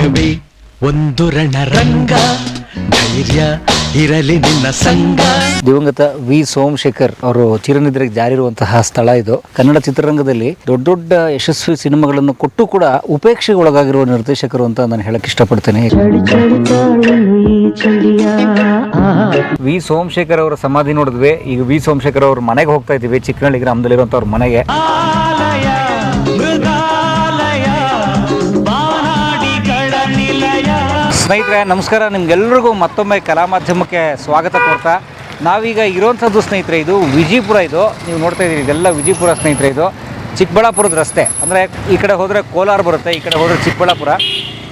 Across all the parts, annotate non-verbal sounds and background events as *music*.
ಜಗವೇ ಒಂದು ರಣರಂಗ. ಧೈರ್ಯ ಇರಲಿ ನಿನ್ನ ಸಂಘ. ದಿವಂಗತ ವಿ ಸೋಮಶೇಖರ್ ಅವರು ಚಿರನಿದ್ರೆಗೆ ಜಾರಿರುವಂತಹ ಸ್ಥಳ ಇದು. ಕನ್ನಡ ಚಿತ್ರರಂಗದಲ್ಲಿ ದೊಡ್ಡ ದೊಡ್ಡ ಯಶಸ್ವಿ ಸಿನಿಮಾಗಳನ್ನು ಕೊಟ್ಟು ಕೂಡ ಉಪೇಕ್ಷೆಗೆ ಒಳಗಾಗಿರುವ ನಿರ್ದೇಶಕರು ಅಂತ ನಾನು ಹೇಳಕ್ ಇಷ್ಟಪಡ್ತೇನೆ. ವಿ ಸೋಮಶೇಖರ್ ಅವರ ಸಮಾಧಿ ನೋಡಿದ್ವಿ. ಈಗ ವಿ ಸೋಮಶೇಖರ್ ಅವ್ರ ಮನೆಗೆ ಹೋಗ್ತಾ ಇದ್ದೀವಿ. ಚಿಕ್ಕನಹಳ್ಳಿ ಗ್ರಾಮದಲ್ಲಿರುವಂತ ಅವ್ರ ಮನೆಗೆ. ಸ್ನೇಹಿತರೆ, ನಮಸ್ಕಾರ. ನಿಮ್ಗೆಲ್ರಿಗೂ ಮತ್ತೊಮ್ಮೆ ಕಲಾ ಮಾಧ್ಯಮಕ್ಕೆ ಸ್ವಾಗತ ಕೊಡ್ತಾ ನಾವೀಗ ಇರೋವಂಥದ್ದು ಸ್ನೇಹಿತರೆ, ಇದು ವಿಜಯಪುರ ಇದು. ನೀವು ನೋಡ್ತಾ ಇದ್ದೀರಿ, ಇದೆಲ್ಲ ವಿಜಯಪುರ ಸ್ನೇಹಿತರೆ ಇದು. ಚಿಕ್ಕಬಳ್ಳಾಪುರದ ರಸ್ತೆ. ಅಂದರೆ ಈ ಕಡೆ ಹೋದರೆ ಕೋಲಾರ ಬರುತ್ತೆ, ಈ ಕಡೆ ಹೋದರೆ ಚಿಕ್ಕಬಳ್ಳಾಪುರ.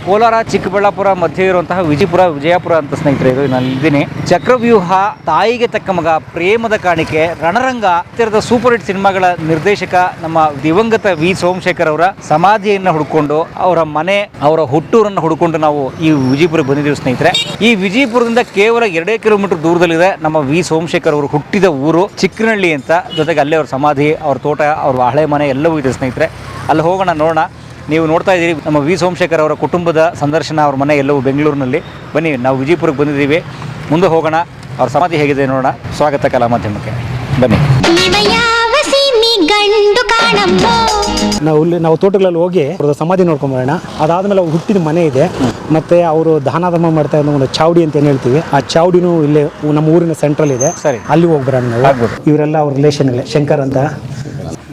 ಕೋಲಾರ, ಚಿಕ್ಕಬಳ್ಳಾಪುರ ಮಧ್ಯೆ ಇರುವಂತಹ ವಿಜಯಪುರ ವಿಜಯಪುರ ಅಂತ ಸ್ನೇಹಿತರೆ, ಇದು ನಾನು ಇದ್ದೀನಿ. ಚಕ್ರವ್ಯೂಹ, ತಾಯಿಗೆ ತಕ್ಕ ಮಗ, ಪ್ರೇಮದ ಕಾಣಿಕೆ, ರಣರಂಗ ಹತ್ತಿರದ ಸೂಪರ್ ಹಿಟ್ ಸಿನಿಮಾಗಳ ನಿರ್ದೇಶಕ ನಮ್ಮ ದಿವಂಗತ ವಿ. ಸೋಮಶೇಖರ್ ಅವರ ಸಮಾಧಿಯನ್ನು ಹುಡ್ಕೊಂಡು, ಅವರ ಮನೆ, ಅವರ ಹುಟ್ಟೂರನ್ನು ಹುಡ್ಕೊಂಡು ನಾವು ಈ ವಿಜಯಪುರ ಬಂದಿದ್ದೀವಿ ಸ್ನೇಹಿತರೆ. ಈ ವಿಜಯಪುರದಿಂದ ಕೇವಲ ಎರಡೇ ಕಿಲೋಮೀಟರ್ ದೂರದಲ್ಲಿದೆ ನಮ್ಮ ವಿ. ಸೋಮಶೇಖರ್ ಅವರು ಹುಟ್ಟಿದ ಊರು ಚಿಕ್ಕನಹಳ್ಳಿ ಅಂತ. ಜೊತೆಗೆ ಅಲ್ಲೇ ಅವ್ರ ಸಮಾಧಿ, ಅವ್ರ ತೋಟ, ಅವ್ರ ಹಳೆ ಮನೆ ಎಲ್ಲವೂ ಇದೆ ಸ್ನೇಹಿತರೆ. ಅಲ್ಲಿ ಹೋಗೋಣ, ನೋಡೋಣ. ನೀವು ನೋಡ್ತಾ ಇದ್ದೀರಿ ನಮ್ಮ ವಿ ಸೋಮಶೇಖರ್ ಅವರ ಕುಟುಂಬದ ಸಂದರ್ಶನ ಅವ್ರ ಮನೆ ಎಲ್ಲವೂ ಬೆಂಗಳೂರಿನಲ್ಲಿ. ಬನ್ನಿ ನಾವು ವಿಜಯಪುರಕ್ಕೆ ಬಂದಿದ್ದೀವಿ. ಮುಂದೆ ಹೋಗೋಣ ಅವ್ರ ಸಮಾಧಿ ಹೇಗಿದೆ ನೋಡೋಣ. ಸ್ವಾಗತ ಕಲಾ ಮಾಧ್ಯಮಕ್ಕೆ ಬನ್ನಿ ನಾವು ಇಲ್ಲಿ ನಾವು ತೋಟಗಳಲ್ಲಿ ಹೋಗಿ ಅವ್ರದ್ದು ಸಮಾಧಿ ನೋಡ್ಕೊಂಡ್ ಬರೋಣ. ಅದಾದ್ಮೇಲೆ ಅವ್ರು ಹುಟ್ಟಿದ ಮನೆ ಇದೆ. ಮತ್ತೆ ಅವರು ದಾನ ಧರ್ಮ ಮಾಡ್ತಾ ಇರೋ ಒಂದು ಚಾವಡಿ ಅಂತ ಏನು ಹೇಳ್ತೀವಿ ಆ ಚಾವಡಿನೂ ಇಲ್ಲೇ ನಮ್ಮ ಊರಿನ ಸೆಂಟ್ರಲ್ ಇದೆ. ಸರಿ. ಅಲ್ಲಿ ಹೋಗ್ಬರೋಣ ನಾವು. ಇವರೆಲ್ಲ ಅವ್ರ ರಿಲೇಷನ್ಗಳೇ ಶಂಕರ್ ಅಂತ.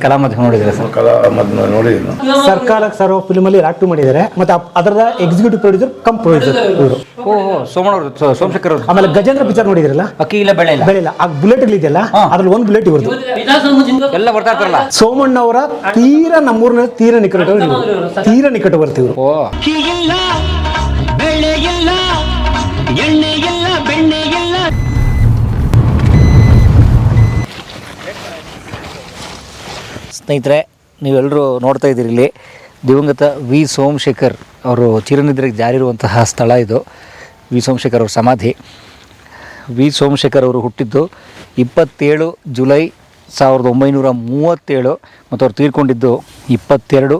ಕಲಾ ಮಾಧ್ಯಮ ನೋಡಿದ್ರೆ ಸರ್? ಕಲಾ ಮದ್ನ ನೋಡಿದ್ದೀನಿ ಸರ್ಕಾರ ಸರ್ ಫಿಲ್ಮ್ ಅಲ್ಲಿ ಮಾಡಿದ್ದಾರೆ ಮತ್ತೆ ಅದರ ಎಕ್ಸಿಕ್ಯೂಟಿವ್ ಪ್ರೊಡ್ಯೂಸರ್ ಕಮ್ ಪ್ರೊಡ್ಯೂಸರ್ ಇವರು. ಓಹೋ ಸೋಮಣ್ಣವ್ರು ಸೋಮಶೇಖರ್ ಅವರು. ಆಮೇಲೆ ಗಜೇಂದ್ರ ಪಿಕ್ಚರ್ ನೋಡಿದಿರಲ್ಲ? ಅಕ್ಕಿ ಇಲ್ಲ. ಬೆಳೆ ಇಲ್ಲ. ಬೆಳೆಲ್ಲ ಆ ಬುಲೆಟ್ ಇದೆಯಲ್ಲ ಅದ್ರಲ್ಲಿ ಒಂದು ಬುಲೆಟ್ ಇವ್ರದ್ದು. ಎಲ್ಲ ಬರ್ತಾ ಇರ್ತಾರಲ್ಲ? ಸೋಮಣ್ಣ ಅವರ ತೀರ ನಮ್ಮೂರಿನ ತೀರ ನಿಕಟ ತೀರ ನಿಕಟ ಬರ್ತೀವ್ರು ಓ. ಇಲ್ಲ ಬೆಳೆ ಇಲ್ಲ ಎಣ್ಣೆ ಇಲ್ಲ ಬೆಣ್ಣೆ ಇಲ್ಲ ಸ್ನೇಹಿತರೆ ನೀವೆಲ್ಲರೂ ನೋಡ್ತಾ ಇದ್ದೀರಿ ಇಲ್ಲಿ ದಿವಂಗತ ವಿ. ಸೋಮಶೇಖರ್ ಅವರು ಚಿರನಿದ್ರೆಗೆ ಜಾರಿರುವಂತಹ ಸ್ಥಳ ಇದು. ವಿ. ಸೋಮಶೇಖರ್ ಅವ್ರ ಸಮಾಧಿ. ವಿ. ಸೋಮಶೇಖರ್ ಅವರು ಹುಟ್ಟಿದ್ದು ಇಪ್ಪತ್ತೇಳು ಜುಲೈ ಸಾವಿರದ ಒಂಬೈನೂರ ಮೂವತ್ತೇಳು ಮತ್ತು ಅವ್ರು ತೀರ್ಕೊಂಡಿದ್ದು ಇಪ್ಪತ್ತೆರಡು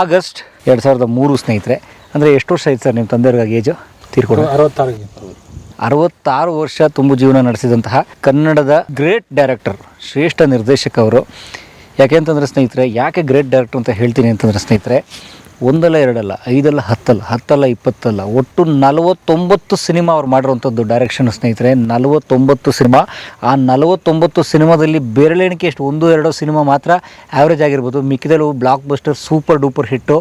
ಆಗಸ್ಟ್ ಎರಡು ಸಾವಿರದ ಮೂರು ಸ್ನೇಹಿತರೆ. ಅಂದರೆ ಎಷ್ಟು ವರ್ಷ ಆಯ್ತು ಸರ್ ನಿಮ್ಮ ತಂದೆಯವ್ರಿಗೆ ಏಜು? ತೀರ್ಕೊಂಡು. ಅರವತ್ತಾರು ಅರವತ್ತಾರು ವರ್ಷ ತುಂಬು ಜೀವನ ನಡೆಸಿದಂತಹ ಕನ್ನಡದ ಗ್ರೇಟ್ ಡೈರೆಕ್ಟರ್, ಶ್ರೇಷ್ಠ ನಿರ್ದೇಶಕ ಅವರು. ಯಾಕೆ ಅಂತಂದರೆ ಸ್ನೇಹಿತರೆ, ಯಾಕೆ ಗ್ರೇಟ್ ಡೈರೆಕ್ಟರ್ ಅಂತ ಹೇಳ್ತೀನಿ ಅಂತಂದರೆ ಸ್ನೇಹಿತರೆ, ಒಂದಲ್ಲ, ಎರಡಲ್ಲ, ಐದಲ್ಲ, ಹತ್ತಲ್ಲ ಹತ್ತಲ್ಲ, ಇಪ್ಪತ್ತಲ್ಲ, ಒಟ್ಟು ನಲವತ್ತೊಂಬತ್ತು ಸಿನಿಮಾ ಅವ್ರು ಮಾಡಿರುವಂಥದ್ದು ಡೈರೆಕ್ಷನ್ ಸ್ನೇಹಿತರೆ. ನಲವತ್ತೊಂಬತ್ತು ಸಿನಿಮಾ. ಆ ನಲವತ್ತೊಂಬತ್ತು ಸಿನಿಮಾದಲ್ಲಿ ಬೆರಳೆಣಿಕೆ ಎಷ್ಟು? ಒಂದು, ಎರಡೋ ಸಿನಿಮಾ ಮಾತ್ರ ಆ್ಯಾವ್ರೇಜ್ ಆಗಿರ್ಬೋದು. ಮಿಕ್ಕಿದಲ್ಲೂ blockbuster super duper hit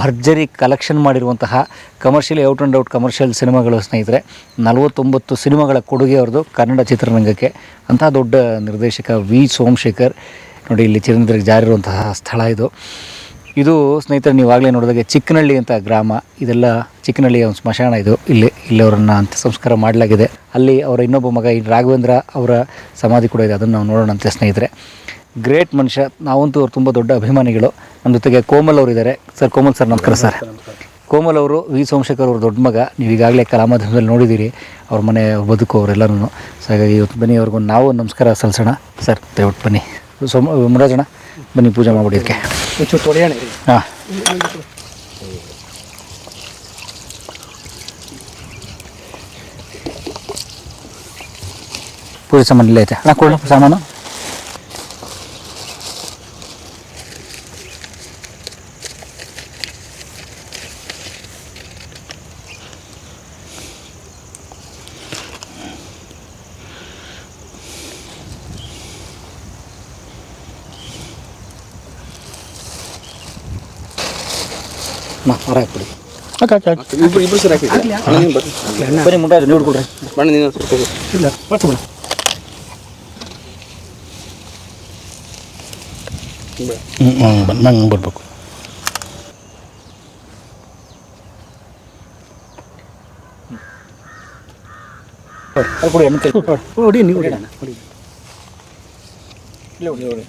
ಭರ್ಜರಿ ಕಲೆಕ್ಷನ್ ಮಾಡಿರುವಂತಹ commercial out and out commercial ಸಿನಿಮಾಗಳು ಸ್ನೇಹಿತರೆ. ನಲವತ್ತೊಂಬತ್ತು ಸಿನಿಮಾಗಳ ಕೊಡುಗೆ ಅವ್ರದ್ದು ಕನ್ನಡ ಚಿತ್ರರಂಗಕ್ಕೆ. ಅಂತಹ ದೊಡ್ಡ ನಿರ್ದೇಶಕ ವಿ ಸೋಮಶೇಖರ್ ನೋಡಿ ಇಲ್ಲಿ ಚಿರಂದ್ರಿಗೆ ಜಾರಿರುವಂತಹ ಸ್ಥಳ ಇದು. ಇದು ಸ್ನೇಹಿತರೆ ನೀವು ಆಗಲೇ ನೋಡಿದಾಗೆ ಚಿಕ್ಕನಹಳ್ಳಿ ಅಂತ ಗ್ರಾಮ. ಇದೆಲ್ಲ ಚಿಕ್ಕನಹಳ್ಳಿಯ ಒಂದು ಸ್ಮಶಾನ ಇದು. ಇಲ್ಲಿ ಇಲ್ಲಿ ಅವರನ್ನು ಅಂತ ಸಂಸ್ಕಾರ ಮಾಡಲಾಗಿದೆ. ಅಲ್ಲಿ ಅವರ ಇನ್ನೊಬ್ಬ ಮಗ ಈ ರಾಘವೇಂದ್ರ ಅವರ ಸಮಾಧಿ ಕೂಡ ಇದೆ. ಅದನ್ನು ನಾವು ನೋಡೋಣಂತೆ ಸ್ನೇಹಿತರೆ. ಗ್ರೇಟ್ ಮನುಷ್ಯ. ನಾವಂತೂ ಅವ್ರು ತುಂಬ ದೊಡ್ಡ ಅಭಿಮಾನಿಗಳು. ನಮ್ಮ ಜೊತೆಗೆ ಕೋಮಲ್ ಅವರು ಇದ್ದಾರೆ ಸರ್ ಕೋಮಲ್ ಸರ್ ನಮಸ್ಕಾರ ಸರ್. ಕೋಮಲ್ ಅವರು ವಿ ಸೋಮಶೇಖರ್ ಅವ್ರ ದೊಡ್ಡ ಮಗ. ನೀವು ಈಗಾಗಲೇ ಕಲಾಮಾಧ್ಯಮದಲ್ಲಿ ನೋಡಿದ್ದೀರಿ ಅವ್ರ ಮನೆ ಬದುಕು ಅವರೆಲ್ಲರೂ ಸೊ ಹಾಗಾಗಿ ಇವತ್ತು ಬನ್ನಿ ಅವ್ರಿಗೂ ನಾವು ನಮಸ್ಕಾರ ಸಲ್ಲಿಸೋಣ. ಸರ್ ದಯವಿಟ್ಟು ಬನ್ನಿ. ಸೋಮ ಮುರಾಜಣ್ಣ ಬನ್ನಿ ಪೂಜೆ ಮಾಡ್ಬಿಡಿ ಒಂಚೂರು ತೊಳೆಯೋಣ ಇರಿ. ಹಾಂ ಪೂಜೆ ಸಾಮಾನು ಇಲ್ಲೇ ಐತೆ ಅಣ್ಣ ಕೊಡೋಣ ಸಾಮಾನು ನಾ ಹೊರ ಹಾಕ್ಬಿಡಿ ಬನ್ನಿ ಮುಂದೆ ನೀವು ಕೊಡ್ರಿ ಇಲ್ಲ ಬರ್ತೀನಿ ಬಿಡು. ನಂಗೆ ಬರ್ಬೇಕು ಅಲ್ಲಿ ಕೊಡಿ ಎಣ್ಣೆ ತೆಗಿ. ಹೊಡಿ ನೀವು ಹೊಡಿ. ಹೊಡಿ.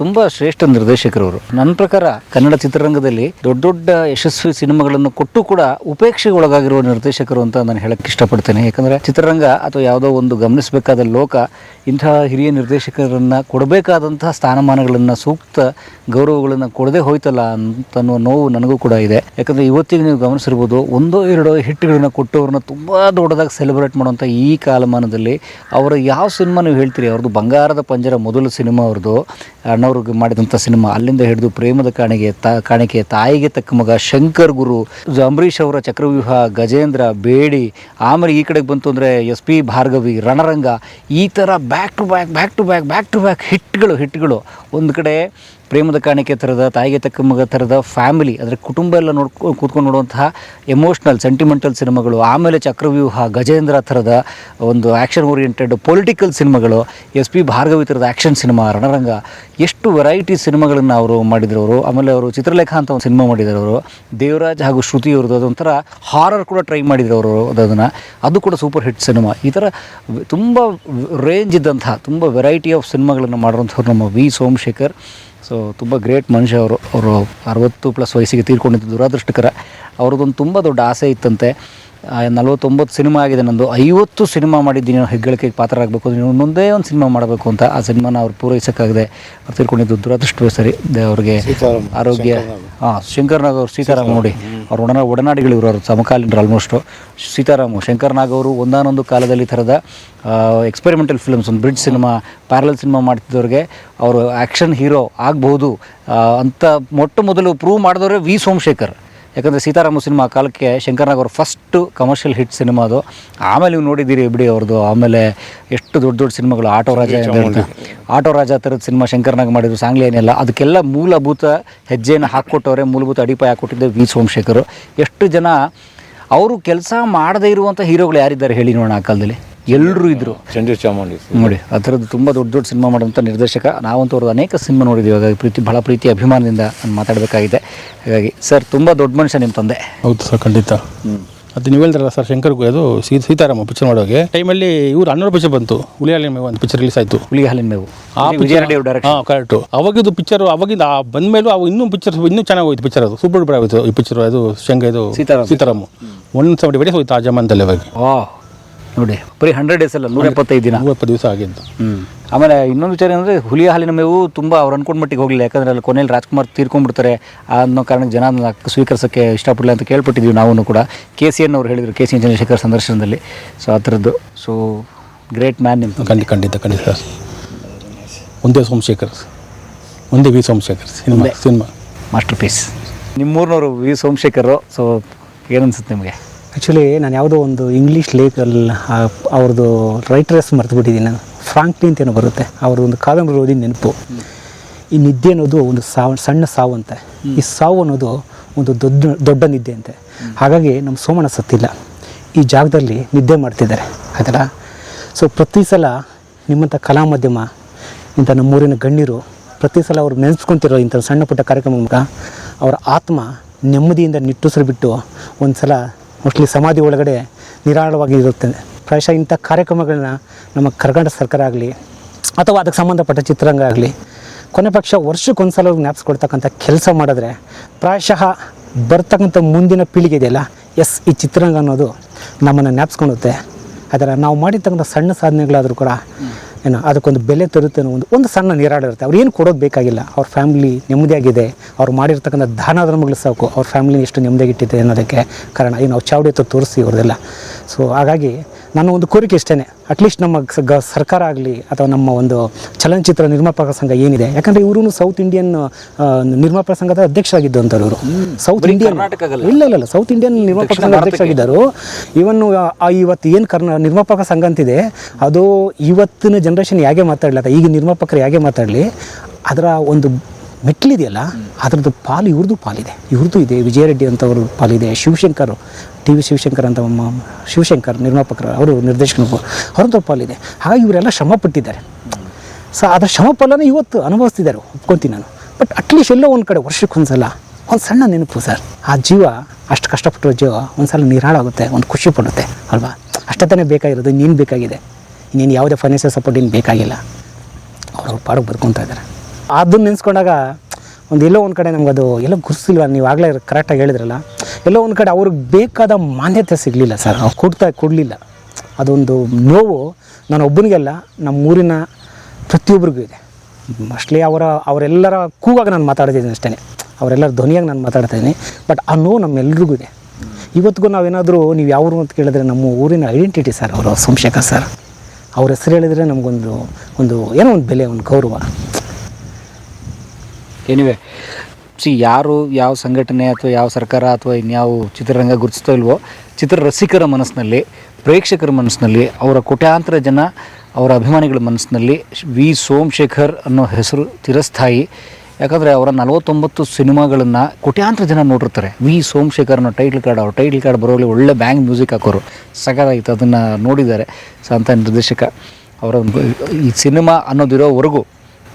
ತುಂಬ ಶ್ರೇಷ್ಠ ನಿರ್ದೇಶಕರವರು. ನನ್ನ ಪ್ರಕಾರ ಕನ್ನಡ ಚಿತ್ರರಂಗದಲ್ಲಿ ದೊಡ್ಡ ದೊಡ್ಡ ಯಶಸ್ವಿ ಸಿನಿಮಾಗಳನ್ನು ಕೊಟ್ಟು ಕೂಡ ಉಪೇಕ್ಷೆಗೆ ಒಳಗಾಗಿರುವ ನಿರ್ದೇಶಕರು ಅಂತ ನಾನು ಹೇಳಕ್ಕೆ ಇಷ್ಟಪಡ್ತೇನೆ. ಯಾಕಂದ್ರೆ ಚಿತ್ರರಂಗ ಅಥವಾ ಯಾವುದೋ ಒಂದು ಗಮನಿಸಬೇಕಾದ ಲೋಕ ಇಂತಹ ಹಿರಿಯ ನಿರ್ದೇಶಕರನ್ನ ಕೊಡಬೇಕಾದಂತಹ ಸ್ಥಾನಮಾನಗಳನ್ನ ಸೂಕ್ತ ಗೌರವಗಳನ್ನು ಕೊಡದೆ ಹೋಯ್ತಲ್ಲ ಅಂತನ್ನುವ ನೋವು ನನಗೂ ಕೂಡ ಇದೆ. ಯಾಕಂದ್ರೆ ಇವತ್ತಿಗೆ ನೀವು ಗಮನಿಸಿರ್ಬೋದು, ಒಂದೋ ಎರಡೋ ಹಿಟ್ಗಳನ್ನ ಕೊಟ್ಟವ್ರನ್ನ ತುಂಬಾ ದೊಡ್ಡದಾಗಿ ಸೆಲೆಬ್ರೇಟ್ ಮಾಡುವಂಥ ಈ ಕಾಲಮಾನದಲ್ಲಿ ಅವರ ಯಾವ ಸಿನಿಮಾ ನೀವು ಹೇಳ್ತೀರಿ, ಅವ್ರದ್ದು ಬಂಗಾರದ ಪಂಜರ ಮೊದಲ ಸಿನಿಮಾ ಅವ್ರದ್ದು ಅಣ್ಣವ್ರಿಗೆ ಮಾಡಿದಂಥ ಸಿನಿಮಾ, ಅಲ್ಲಿಂದ ಹಿಡಿದು ಪ್ರೇಮದ ಕಾಣಿಕೆ ತಾ, ಕಾಣಿಕೆ, ತಾಯಿಗೆ ತಕ್ಕ ಮಗ ಶಂಕರ್ ಗುರು ಅಂಬರೀಷ್ ಅವರ ಚಕ್ರವ್ಯೂಹ, ಗಜೇಂದ್ರ, ಬೇಡಿ, ಆಮೇಲೆ ಈ ಕಡೆಗೆ ಬಂತು ಅಂದರೆ ಎಸ್ ಪಿ, ಭಾರ್ಗವಿ, ರಣರಂಗ, ಈ ಥರ back to back back to back back to back ಹಿಟ್ಗಳು ಹಿಟ್ಗಳು. ಒಂದು ಕಡೆ ಪ್ರೇಮದ ಕಾಣಿಕೆ ಥರದ, ತಾಯಿಗೆ ತಕ್ಕ ಮಗ ಥರದ ಫ್ಯಾಮಿಲಿ ಅಂದರೆ ಕುಟುಂಬ ಎಲ್ಲ ನೋಡ್ಕೊ ಕೂತ್ಕೊಂಡು ನೋಡುವಂತಹ ಎಮೋಷ್ನಲ್ ಸೆಂಟಿಮೆಂಟಲ್ ಸಿನಿಮಾಗಳು, ಆಮೇಲೆ ಚಕ್ರವ್ಯೂಹ, ಗಜೇಂದ್ರ ಥರದ ಒಂದು ಆ್ಯಕ್ಷನ್ ಓರಿಯೆಂಟೆಡ್ ಪೊಲಿಟಿಕಲ್ ಸಿನಿಮಾಗಳು, ಎಸ್ ಪಿ ಭಾರ್ಗವಿ ಥರದ ಆ್ಯಕ್ಷನ್ ಸಿನಿಮಾ, ರಣರಂಗ, ಎಷ್ಟು ವೆರೈಟಿ ಸಿನಿಮಾಗಳನ್ನು ಅವರು ಮಾಡಿದ್ರು ಅವರು ಆಮೇಲೆ ಅವರು ಚಿತ್ರಲೇಖ ಅಂತ ಒಂದು ಸಿನಿಮಾ ಮಾಡಿದ್ರು ಅವರು ದೇವರಾಜ್ ಹಾಗೂ ಶ್ರುತಿ ಅವ್ರದ್ದು ಅದೊಂಥರ ಹಾರರ್ ಕೂಡ ಟ್ರೈ ಮಾಡಿದ್ರು ಅವರು ಅದನ್ನು. ಅದು ಕೂಡ ಸೂಪರ್ ಹಿಟ್ ಸಿನಿಮಾ. ಈ ಥರ ತುಂಬ ರೇಂಜ್ ಇದ್ದಂತಹ, ತುಂಬ ವೆರೈಟಿ ಆಫ್ ಸಿನಿಮಾಗಳನ್ನು ಮಾಡಿರುವಂಥವ್ರು ನಮ್ಮ ವಿ ಸೋಮಶೇಖರ್. ಸೊ ತುಂಬ ಗ್ರೇಟ್ ಮನುಷ್ಯ ಅವರು. ಅವರು ಅರವತ್ತು ಪ್ಲಸ್ ವಯಸ್ಸಿಗೆ ತೀರ್ಕೊಂಡಿದ್ದು ದುರಾದೃಷ್ಟಕರ. ಅವ್ರದ್ದೊಂದು ತುಂಬ ದೊಡ್ಡ ಆಸೆ ಇತ್ತಂತೆ. ನಲವತ್ತೊಂಬತ್ತು ಸಿನಿಮಾ ಆಗಿದೆ ನಂದು. ಐವತ್ತು ಸಿನಿಮಾ ಮಾಡಿದ್ದೀನಿ ನಾನು ಹೆಗ್ಗಳಿಕೆಗೆ ಪಾತ್ರರಾಗಬೇಕು ಅಂದ್ರೆ ಮುಂದೇ ಒಂದು ಸಿನಿಮಾ ಮಾಡಬೇಕು ಅಂತ ಆ ಸಿನಿಮಾನ ಅವ್ರು ಪೂರೈಸೋಕ್ಕಾಗದೆ ಅವ್ರು ತಿಳ್ಕೊಂಡಿದ್ದು ದುರದೃಷ್ಟವೇ ಸರಿ. ದೇ- ಅವ್ರಿಗೆ ಆರೋಗ್ಯ ಹಾಂ ಶಂಕರ್ನಾಗ್ ಅವರು ಸೀತಾರಾಮ್ ನೋಡಿ. ಅವ್ರು ಒಡನ ಒಡನಾಡಿಗಳು ಇವರು ಅವರು ಸಮಕಾಲೀನರು ಆಲ್ಮೋಸ್ಟು ಸೀತಾರಾಮು ಶಂಕರ್ನಾಗ್ ಅವರು ಒಂದಾನೊಂದು ಕಾಲದಲ್ಲಿ ಥರದ ಎಕ್ಸ್ಪೆರಿಮೆಂಟಲ್ ಫಿಲ್ಮ್ಸ್ ಒಂದು ಬ್ರಿಡ್ಜ್ ಸಿನಿಮಾ ಪ್ಯಾರಲಲ್ ಸಿನಿಮಾ ಮಾಡ್ತಿದ್ದವ್ರಿಗೆ ಅವರು ಆ್ಯಕ್ಷನ್ ಹೀರೋ ಆಗ್ಬೋದು ಅಂತ ಮೊಟ್ಟ ಮೊದಲು ಪ್ರೂವ್ ಮಾಡಿದವರೇ ವಿ ಸೋಮಶೇಖರ್. ಯಾಕಂದರೆ ಸೀತಾರಾಮ ಸಿನಿಮಾ ಆ ಕಾಲಕ್ಕೆ ಶಂಕರ್ನಾಗ್ ಅವ್ರ ಫಸ್ಟು ಕಮರ್ಷಿಯಲ್ ಹಿಟ್ ಸಿನಿಮಾ ಅದು. ಆಮೇಲೆ ನೀವು ನೋಡಿದ್ದೀರಿ ಬಿಡಿ ಅವ್ರದ್ದು ಆಮೇಲೆ ಎಷ್ಟು ದೊಡ್ಡ ದೊಡ್ಡ ಸಿನಿಮಾಗಳು. ಆಟೋ ರಾಜ. ಆಟೋ ರಾಜ ಥರದ ಸಿನಿಮಾ ಶಂಕರ್ನಾಗ್ ಮಾಡಿದ್ರು. ಸಾಂಗ್ಲಿ ಏನಿಲ್ಲ ಅದಕ್ಕೆಲ್ಲ ಮೂಲಭೂತ ಹೆಜ್ಜೆಯನ್ನು ಹಾಕ್ಕೊಟ್ಟವ್ರೆ ಮೂಲಭೂತ ಅಡಿಪಾಯ ಹಾಕ್ಕೊಟ್ಟಿದ್ದೆ ವಿ ಸೋಮಶೇಖರ್. ಎಷ್ಟು ಜನ ಅವರು ಕೆಲಸ ಮಾಡದೇ ಇರುವಂಥ ಹೀರೋಗಳು ಯಾರಿದ್ದಾರೆ ಹೇಳಿ ನೋಡೋಣ ಆ ಕಾಲದಲ್ಲಿ? ಎಲ್ಲರೂ ಇದ್ದರು ಚಂದ್ರ ಚಾಮುಂಡಿ ನೋಡಿ ಆ ಥರದ್ದು ತುಂಬ ದೊಡ್ಡ ದೊಡ್ಡ ಸಿನಿಮಾ ಮಾಡುವಂಥ ನಿರ್ದೇಶಕ. ನಾವಂತೂ ಅವ್ರದ್ದು ಅನೇಕ ಸಿನಿಮಾ ನೋಡಿದ್ದೀವಿ ಹಾಗಾಗಿ ಪ್ರೀತಿ ಬಹಳ ಪ್ರೀತಿ ಅಭಿಮಾನದಿಂದ ನಾನು ಮಾತಾಡಬೇಕಾಗಿದೆ. ಹಾಗಾಗಿ ಸರ್ ತುಂಬ ದೊಡ್ಡ ಮನುಷ್ಯ ನಿಮ್ಮ ತಂದೆ. ಹೌದು ಸರ್ ಖಂಡಿತ. ಅದು ನೀವು ಹೇಳಿದ್ರಲ್ಲ ಸರ್ ಶಂಕರ್ ಅದು ಸೀ ಸೀತಾರಾಮ ಪಿಕ್ಚರ್ ಮಾಡೋಕೆ ಟೈಮಲ್ಲಿ ಇವ್ರು ಹನ್ನೊಂದು ಪಿಕ್ಚರ್ ಬಂತು. ಹುಲಿಯಾಲಿ ಒಂದು ಪಿಕ್ಚರ್ ರಿಲೀಸ್ ಆಯಿತು. ಹುಲಿ ಹಾಲಿನ ಮೇವು. ಆ ವಿಜಯ ಡೈರೆಕ್ಷನ್ ಹಾಂ ಕರೆಕ್ಟು ಅವಾಗಿದ್ದು ಪಿಕ್ಚರ್ ಅವಾಗಿಂದ ಬಂದ ಮೇಲೂ ಅವು ಇನ್ನೂ ಪಿಕ್ಚರ್ ಇನ್ನೂ ಚೆನ್ನಾಗಿ ಹೋಯ್ತು ಪಿಕ್ಚರ್ ಅದು. ಸೂಪರ್ ಡೂಪರ್ ಈ ಪಿಕ್ಚರ್. ಅದು ಶಂಕ ಇದು Seetharama. Seetharama. One seventy days ಹೋಯ್ತು ಆ ಜಮಾನದಲ್ಲಿ ಅವಾಗ. ನೋಡಿ ಬರೀ ಹಂಡ್ರೆಡ್ ಡೇಸ್ ಅಲ್ಲ ನೂರ ಎಪ್ಪತ್ತೈದು ದಿನ. ಮೂವತ್ತು ದಿವಸ ಆಗಿದ್ದು ಹ್ಞೂ ಆಮೇಲೆ ಇನ್ನೊಂದು ವಿಚಾರ ಏನಂದ್ರೆ ಹುಲಿಯ ಹಾಲಿನ ಮೇವು ತುಂಬ ಅವ್ರು ಅನ್ಕೊಂಡ್ ಮಟ್ಟಿಗೆ ಹೋಗಲಿಲ್ಲ ಯಾಕಂದರೆ ಅಲ್ಲಿ ಕೊನೆಯಲ್ಲಿ ರಾಜ್ಕುಮಾರ್ ತೀರ್ಕೊಂಡ್ಬಿಡ್ತಾರೆ ಅನ್ನೋ ಕಾರಣಕ್ಕೆ ಜನ ಅದನ್ನ ಸ್ವೀಕರಿಸೋಕ್ಕೆ ಇಷ್ಟಪಡಲಿಲ್ಲ ಅಂತ ಕೇಳ್ಪಟ್ಟಿದ್ವಿ ನಾವು ಕೂಡ. ಕೆ ಸಿ ಎನ್ ಅವ್ರು ಹೇಳಿದರು ಕೆ ಸಿ ಎನ್ ಚಂದ್ರಶೇಖರ್ ಸಂದರ್ಶನದಲ್ಲಿ. ಸೊ ಆ ಥರದ್ದು. ಸೊ ಗ್ರೇಟ್ ಮ್ಯಾನ್ ನಿಮ್ಮ ಖಂಡಿತ ಖಂಡಿತ ಖಂಡಿತ. ಸರ್ ಒಂದೇ ಸೋಮಶೇಖರ್ ಒಂದೇ V Somashekhar cinema cinema. Master piece ನಿಮ್ಮೂರ್ನವರು V Somashekhar so ಏನನ್ಸುತ್ತೆ ನಿಮಗೆ? ಆ್ಯಕ್ಚುಲಿ ನಾನು ಯಾವುದೋ ಒಂದು ಇಂಗ್ಲೀಷ್ ಲೇಖಲ್ಲಿ ಅವ್ರದ್ದು ರೈಟರ್ಸ್ ಮರೆತುಬಿಟ್ಟಿದ್ದೀನಿ ನಾನು. ಫ್ರಾಂಕ್ಲಿ ಅಂತೇನೋ ಬರುತ್ತೆ. ಅವ್ರ ಒಂದು ಕಾದಂಬರಿ ಓದಿ ನೆನಪು. ಈ ನಿದ್ದೆ ಅನ್ನೋದು ಒಂದು ಸಾವು, ಸಣ್ಣ ಸಾವು ಅಂತೆ. ಈ ಸಾವು ಅನ್ನೋದು ಒಂದು ದೊಡ್ಡ ದೊಡ್ಡ ನಿದ್ದೆ ಅಂತೆ. ಹಾಗಾಗಿ ನಮ್ಮ ಸೋಮಣ್ಣ ಸತ್ತಿಲ್ಲ. ಈ ಜಾಗದಲ್ಲಿ ನಿದ್ದೆ ಮಾಡ್ತಿದ್ದಾರೆ. ಆಯ್ತಲ್ಲ? ಸೊ ಪ್ರತಿ ಸಲ ನಿಮ್ಮಂಥ ಕಲಾ ಮಾಧ್ಯಮ, ಇಂಥ ನಮ್ಮೂರಿನ ಗಣ್ಯರು ಪ್ರತಿ ಸಲ ಅವ್ರು ನೆನೆಸ್ಕೊತಿರೋ ಇಂಥ ಸಣ್ಣ ಪುಟ್ಟ ಕಾರ್ಯಕ್ರಮ ಮೂಲಕ ಅವರ ಆತ್ಮ ನೆಮ್ಮದಿಯಿಂದ ನಿಟ್ಟುಸಿರು ಬಿಟ್ಟು ಒಂದು ಸಲ ಮೋಸ್ಟ್ಲಿ ಸಮಾಧಿ ಒಳಗಡೆ ನಿರಾಳವಾಗಿ ಇರುತ್ತೆ. ಪ್ರಾಯಶಃ ಇಂಥ ಕಾರ್ಯಕ್ರಮಗಳನ್ನ ನಮ್ಮ ಕರ್ನಾಟಕ ಸರ್ಕಾರ ಆಗಲಿ ಅಥವಾ ಅದಕ್ಕೆ ಸಂಬಂಧಪಟ್ಟ ಚಿತ್ರರಂಗ ಆಗಲಿ, ಕೊನೆ ಪಕ್ಷ ವರ್ಷಕ್ಕೊಂದ್ಸಲ ಜ್ಞಾಪಿಸ್ಕೊಡ್ತಕ್ಕಂಥ ಕೆಲಸ ಮಾಡಿದ್ರೆ ಪ್ರಾಯಶಃ ಬರ್ತಕ್ಕಂಥ ಮುಂದಿನ ಪೀಳಿಗೆ ಇದೆಯಲ್ಲ, ಎಸ್, ಈ ಚಿತ್ರರಂಗ ಅನ್ನೋದು ನಮ್ಮನ್ನು ಜ್ಞಾಪಿಸ್ಕೊಳ್ಳುತ್ತೆ ಆದರೆ ನಾವು ಮಾಡಿರ್ತಕ್ಕಂಥ ಸಣ್ಣ ಸಾಧನೆಗಳಾದರೂ ಕೂಡ ಏನು, ಅದಕ್ಕೊಂದು ಬೆಲೆ ತರುತ್ತೆ ಅನ್ನೋ ಒಂದು ಒಂದು ಸಣ್ಣ ನೀರಾಡಿರುತ್ತೆ ಅವ್ರು ಏನು ಕೊಡೋದು ಬೇಕಾಗಿಲ್ಲ. ಅವ್ರ ಫ್ಯಾಮಿಲಿ ನೆಮ್ಮದಿಯಾಗಿದೆ. ಅವ್ರು ಮಾಡಿರ್ತಕ್ಕಂಥ ದಾನ ಧರ್ಮಗಳು ಸಾಕು. ಅವ್ರ ಫ್ಯಾಮಿಲಿ ಎಷ್ಟು ನೆಮ್ಮದಿಯಾಗಿಟ್ಟಿದೆ ಅನ್ನೋದಕ್ಕೆ ಕಾರಣ. ಏನು ನಾವು ಚಾವಡಿ ಹತ್ರ ತೋರಿಸಿ ಅವ್ರದ್ದೆಲ್ಲ ಸೊ ಹಾಗಾಗಿ ನನ್ನ ಒಂದು ಕೋರಿಕೆ ಇಷ್ಟೇ ಅಟ್ಲೀಸ್ಟ್ ನಮ್ಮ ಗ ಸರ್ಕಾರ ಆಗಲಿ ಅಥವಾ ನಮ್ಮ ಒಂದು ಚಲನಚಿತ್ರ ನಿರ್ಮಾಪಕ ಸಂಘ ಏನಿದೆ. ಯಾಕಂದರೆ ಇವರು ಸೌತ್ ಇಂಡಿಯನ್ ಆ, ನಿರ್ಮಾಪಕ ಸಂಘದ ಅಧ್ಯಕ್ಷರಾಗಿದ್ದು ಅಂತಾರೆ ಇವರು ಸೌತ್ ಇಂಡಿಯನ್. ಇಲ್ಲ ಇಲ್ಲ ಸೌತ್ ಇಂಡಿಯನ್ ನಿರ್ಮಾಪಕ ಸಂಘ ಅಧ್ಯಕ್ಷರಾಗಿದ್ದರು. ಇವನ್ ಇವತ್ತು ಏನು ಕರ್ನ ನಿರ್ಮಾಪಕ ಸಂಘ ಅಂತಿದೆ ಅದು ಇವತ್ತಿನ ಜನ್ರೇಷನ್ ಹೇಗೆ ಮಾತಾಡಲಿ ಅಥವಾ ಈಗ ನಿರ್ಮಾಪಕರು ಹೇಗೆ ಮಾತಾಡಲಿ ಅದರ ಒಂದು ಮೆಟ್ಲಿದೆಯಲ್ಲ ಅದರದ್ದು ಪಾಲು ಇವ್ರದ್ದು ಪಾಲಿದೆ. ಇವ್ರದ್ದು ಇದೆ. ವಿಜಯ ರೆಡ್ಡಿ ಅಂತವ್ರ ಪಾಲಿದೆ. ಶಿವಶಂಕರ್ ಟಿ ವಿ ಶಿವಶಂಕರ್ ಅಂತ ಶಿವಶಂಕರ್ ನಿರ್ಮಾಪಕರು, ಅವರು ನಿರ್ದೇಶಕರು ಅವ್ರದ್ದು ಪಾಲಿದೆ ಹಾಗಾಗಿ ಇವರೆಲ್ಲ ಶ್ರಮ ಪಟ್ಟಿದ್ದಾರೆ ಸೊ ಅದರ ಶ್ರಮ ಫಲನ ಇವತ್ತು ಅನುಭವಿಸ್ತಿದ್ದಾರೆ, ಒಪ್ಕೊತೀನಿ ನಾನು. ಬಟ್ ಅಟ್ಲೀಸ್ಟ್ ಎಲ್ಲೋ ಒಂದು ಕಡೆ ವರ್ಷಕ್ಕೊಂದ್ಸಲ ಒಂದು ಸಣ್ಣ ನೆನಪು ಸರ್. ಆ ಜೀವ, ಅಷ್ಟು ಕಷ್ಟಪಟ್ಟಿರೋ ಜೀವ ಒಂದು ಸಲ ನೀರಾಳಾಗುತ್ತೆ, ಒಂದು ಖುಷಿ ಪಡುತ್ತೆ, ಅಲ್ವಾ? ಅಷ್ಟೇ ಬೇಕಾಗಿರೋದು ಇನ್ನೇನು ಬೇಕಾಗಿದೆ? ಇನ್ನೇನು ಯಾವುದೇ ಫೈನಾನ್ಷಿಯಲ್ ಸಪೋರ್ಟ್ ಏನು ಬೇಕಾಗಿಲ್ಲ. ಅವ್ರವ್ರ ಪಾಡಕ್ಕೆ ಬರ್ಕೊತಾ ಇದ್ದಾರೆ. ಅದನ್ನ ನೆನೆಸ್ಕೊಂಡಾಗ ಒಂದು ಎಲ್ಲೋ ಒಂದು ಕಡೆ ನಮ್ಗೆ ಅದು ಎಲ್ಲ ಗುರ್ಸಿಲ್ವ ನೀವು ಆಗಲೇ ಕರೆಕ್ಟಾಗಿ ಹೇಳಿದ್ರಲ್ಲ. ಎಲ್ಲೋ ಒಂದು ಕಡೆ ಅವ್ರಿಗೆ ಬೇಕಾದ ಮಾನ್ಯತೆ ಸಿಗಲಿಲ್ಲ ಸರ್. ಅವ್ರು ಕೊಡ್ತಾ ಕೊಡಲಿಲ್ಲ. ಅದೊಂದು ನೋವು ನಾನು ಒಬ್ಬನಿಗೆಲ್ಲ ನಮ್ಮ ಊರಿನ ಪ್ರತಿಯೊಬ್ಬರಿಗೂ ಇದೆ. ಮೋಸ್ಟ್ಲಿ ಅವರ ಅವರೆಲ್ಲರ ಕೂಗಾಗ ನಾನು ಮಾತಾಡ್ತಿದ್ದೀನಿ ಅಷ್ಟೇ. ಅವರೆಲ್ಲರ ಧ್ವನಿಯಾಗಿ ನಾನು ಮಾತಾಡ್ತಾ ಇದ್ದೀನಿ. ಬಟ್ ಆ ನೋವು ನಮ್ಮೆಲ್ರಿಗೂ ಇದೆ. ಇವತ್ತಿಗೂ ನಾವೇನಾದರೂ ನೀವು ಯಾವ ಊರು ಅಂತ ಕೇಳಿದ್ರೆ ನಮ್ಮ ಊರಿನ ಐಡೆಂಟಿಟಿ ಸರ್ ಅವರು ಸೋಮಶೇಖರ್ ಸರ್ ಅವ್ರ ಹೆಸರು ಹೇಳಿದರೆ ನಮಗೊಂದು ಒಂದು ಏನೋ ಒಂದು ಬೆಲೆ ಒಂದು ಗೌರವ. ಎನಿವೆ ಸಿ ಯಾರು ಯಾವ ಸಂಘಟನೆ ಅಥವಾ ಯಾವ ಸರ್ಕಾರ ಅಥವಾ ಇನ್ಯಾವ ಚಿತ್ರರಂಗ ಗುರುತಿಸ್ತೋ ಇಲ್ವೋ, ಚಿತ್ರ ರಸಿಕರ ಮನಸ್ಸಿನಲ್ಲಿ, ಪ್ರೇಕ್ಷಕರ ಮನಸ್ಸಿನಲ್ಲಿ, ಅವರ ಕೋಟ್ಯಾಂತರ ಜನ ಅವರ ಅಭಿಮಾನಿಗಳ ಮನಸ್ಸಿನಲ್ಲಿ ವಿ. ಸೋಮಶೇಖರ್ ಅನ್ನೋ ಹೆಸರು ತಿರಸ್ಥಾಯಿ ಯಾಕಂದರೆ ಅವರ ನಲವತ್ತೊಂಬತ್ತು ಸಿನಿಮಾಗಳನ್ನು ಕೋಟ್ಯಾಂತರ ಜನ ನೋಡಿರ್ತಾರೆ. ವಿ. ಸೋಮಶೇಖರ್ ಅನ್ನೋ ಟೈಟ್ಲ್ ಕಾರ್ಡ್ ಅವ್ರ ಟೈಟ್ಲ್ ಕಾರ್ಡ್ ಬರೋಲಿ ಒಳ್ಳೆ ಬ್ಯಾಂಗ್ ಮ್ಯೂಸಿಕ್ ಹಾಕೋರು. ಸಕಾಲಾಗಿತ್ತು ಅದನ್ನು ನೋಡಿದ್ದಾರೆ. ಸಂತ ನಿರ್ದೇಶಕ. ಅವರ ಈ ಸಿನಿಮಾ ಅನ್ನೋದಿರೋವರೆಗೂ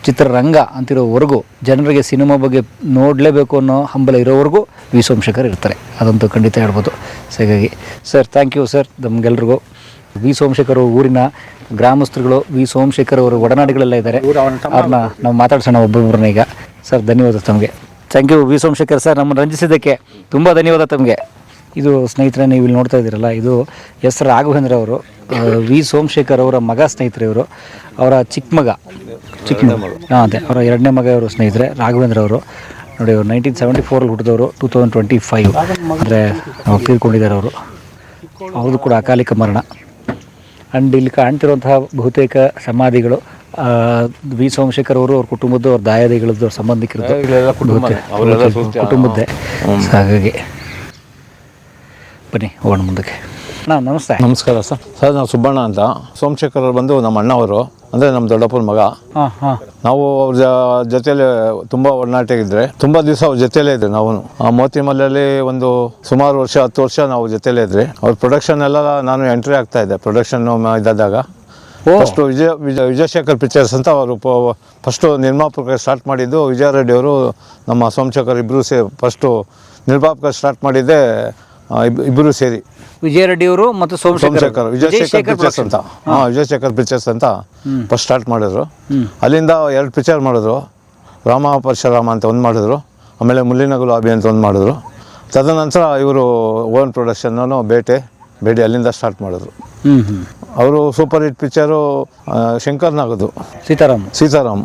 ಚಿತ್ರರಂಗ ಅಂತಿರೋವರೆಗೂ ಜನರಿಗೆ ಸಿನಿಮಾ ಬಗ್ಗೆ ನೋಡಲೇಬೇಕು ಅನ್ನೋ ಹಂಬಲ ಇರೋವರೆಗೂ ವಿ ಸೋಮಶೇಖರ್ ಇರ್ತಾರೆ. ಅದಂತೂ ಖಂಡಿತ ಹೇಳ್ಬೋದು. ಸೊ ಹಾಗಾಗಿ ಸರ್ ಥ್ಯಾಂಕ್ ಯು ಸರ್ ನಮಗೆಲ್ರಿಗೂ. ವಿ ಸೋಮಶೇಖರ್ ಅವ್ರ ಊರಿನ ಗ್ರಾಮಸ್ಥರುಗಳು ವಿ ಸೋಮಶೇಖರ್ ಅವರು ಒಡನಾಡಿಗಳೆಲ್ಲ ಇದ್ದಾರೆ. ಅವ್ರನ್ನ ನಾವು ಮಾತಾಡ್ಸೋಣ ಒಬ್ಬೊಬ್ಬರನ್ನ ಈಗ. ಸರ್ ಧನ್ಯವಾದ ತಮಗೆ. Thank you V Somashekhar sir ನಮ್ಮನ್ನು ರಂಜಿಸಿದ್ದಕ್ಕೆ ತುಂಬ ಧನ್ಯವಾದ ತಮಗೆ. ಇದು ಸ್ನೇಹಿತರೆ ನೀವು ಇಲ್ಲಿ ನೋಡ್ತಾ ಇದ್ದೀರಲ್ಲ ಇದು ಎಸ್ ರಾಘವೇಂದ್ರ ಅವರು ವಿ ಸೋಮಶೇಖರ್ ಅವರ ಮಗ ಸ್ನೇಹಿತರೆ ಇವರು. ಅವರ ಚಿಕ್ಕ ಮಗ ಚಿಕ್ಕ ಮಗ. ಹಾಂ ಅದೇ ಅವರ ಎರಡನೇ ಮಗ ಇವರು ಸ್ನೇಹಿತರೆ ರಾಘವೇಂದ್ರ ಅವರು. ನೋಡಿ ಅವರು ನೈನ್ಟೀನ್ ಸೆವೆಂಟಿ ಫೋರಲ್ಲಿ ಹುಟ್ಟಿದವರು ಟೂ ತೌಸಂಡ್ ಟ್ವೆಂಟಿ ಫೈವ್ ಅಂದರೆ ಅವ್ರು ತೀರ್ಕೊಂಡಿದ್ದಾರೆ ಅವರು. ಅವ್ರದ್ದು ಕೂಡ ಅಕಾಲಿಕ ಮರಣ. ಆ್ಯಂಡ್ ಇಲ್ಲಿ ಕಾಣ್ತಿರುವಂತಹ ಬಹುತೇಕ ಸಮಾಧಿಗಳು ವಿ ಸೋಮಶೇಖರ್ ಅವರು ಅವ್ರ ಕುಟುಂಬದ್ದು ಅವ್ರ ದಾಯಾದಿಗಳದ್ದು ಅವ್ರ ಸಂಬಂಧಿಕರದ್ದು ಕುಟುಂಬದ್ದೇ. ಹಾಗಾಗಿ ಬನ್ನಿ ಹೋಗೋಣ ಮುಂದಕ್ಕೆ. ಅಣ್ಣ ನಮಸ್ತೆ. ನಮಸ್ಕಾರ ಸರ್. ಸರ್ ನಾವು ಸುಬ್ಬಣ್ಣ ಅಂತ. ಸೋಮಶೇಖರ್ ಅವರು ಬಂದು ನಮ್ಮ ಅಣ್ಣವರು ಅಂದರೆ ನಮ್ಮ ದೊಡ್ಡಪ್ಪನ ಮಗ. ಹಾಂ ಹಾಂ. ನಾವು ಅವ್ರ ಜೊತೆಯಲ್ಲಿ ತುಂಬ ಒಡನಾಟ ಇದ್ರೆ ತುಂಬ ದಿವಸ ಅವ್ರ ಜೊತೆಯಲ್ಲೇ ಇದ್ದೆ ನಾವು. ಆ ಮೋತಿಮಲ್ಲಲ್ಲಿ ಒಂದು ಸುಮಾರು ವರ್ಷ ಹತ್ತು ವರ್ಷ ನಾವು ಜೊತೆಯಲ್ಲೇ ಇದ್ರಿ ಅವ್ರ ಪ್ರೊಡಕ್ಷನ್ ಎಲ್ಲ ನಾನು ಎಂಟ್ರಿ ಆಗ್ತಾ ಇದ್ದೆ ಪ್ರೊಡಕ್ಷನ್ ಇದ್ದಾಗ. ಫಸ್ಟ್ ವಿಜಯ ವಿಜಯ ವಿಜಯಶೇಖರ್ ಪಿಕ್ಚರ್ಸ್ ಅಂತ ಅವರು ಫಸ್ಟು ನಿರ್ಮಾಪಕ ಸ್ಟಾರ್ಟ್ ಮಾಡಿದ್ದು ವಿಜಯ ರೆಡ್ಡಿ ಅವರು. ನಮ್ಮ ಸೋಮಶೇಖರ್ ಇಬ್ಬರು ಸೇ ಫಸ್ಟು ನಿರ್ಮಾಪಕ ಸ್ಟಾರ್ಟ್ ಮಾಡಿದ್ದೆ ಇಬ್ಬರು ಸೇರಿ ವಿಜಯ ರೆಡ್ಡಿ ಅವರು ಮತ್ತು ಸೋಮಶೇಖರ್ ವಿಜಯಶೇಖರ್ ಪಿಕ್ಚರ್ಸ್ ಅಂತ. ಹಾಂ. ವಿಜಯಶೇಖರ್ ಪಿಕ್ಚರ್ಸ್ ಅಂತ ಫಸ್ಟ್ ಸ್ಟಾರ್ಟ್ ಮಾಡಿದ್ರು. ಅಲ್ಲಿಂದ ಎರಡು ಪಿಕ್ಚರ್ ಮಾಡಿದ್ರು. ರಾಮ ಪರಶುರಾಮ ಅಂತ ಒಂದು ಮಾಡಿದ್ರು. ಆಮೇಲೆ ಮುಲ್ಲಿನ ಗುಲಾಬಿ ಅಂತ ಒಂದು ಮಾಡಿದ್ರು. ತದನಂತರ ಇವರು ಓನ್ ಪ್ರೊಡಕ್ಷನ್ನು ಬೇಟೆ. ಬೇಡಿ ಅಲ್ಲಿಂದ ಸ್ಟಾರ್ಟ್ ಮಾಡಿದ್ರು. ಹ್ಞೂ ಹ್ಞೂ ಅವರು ಸೂಪರ್ ಹಿಟ್ ಪಿಕ್ಚರು ಶಂಕರ್ನಾಗದು ಸೀತಾರಾಮ್. ಸೀತಾರಾಮ್.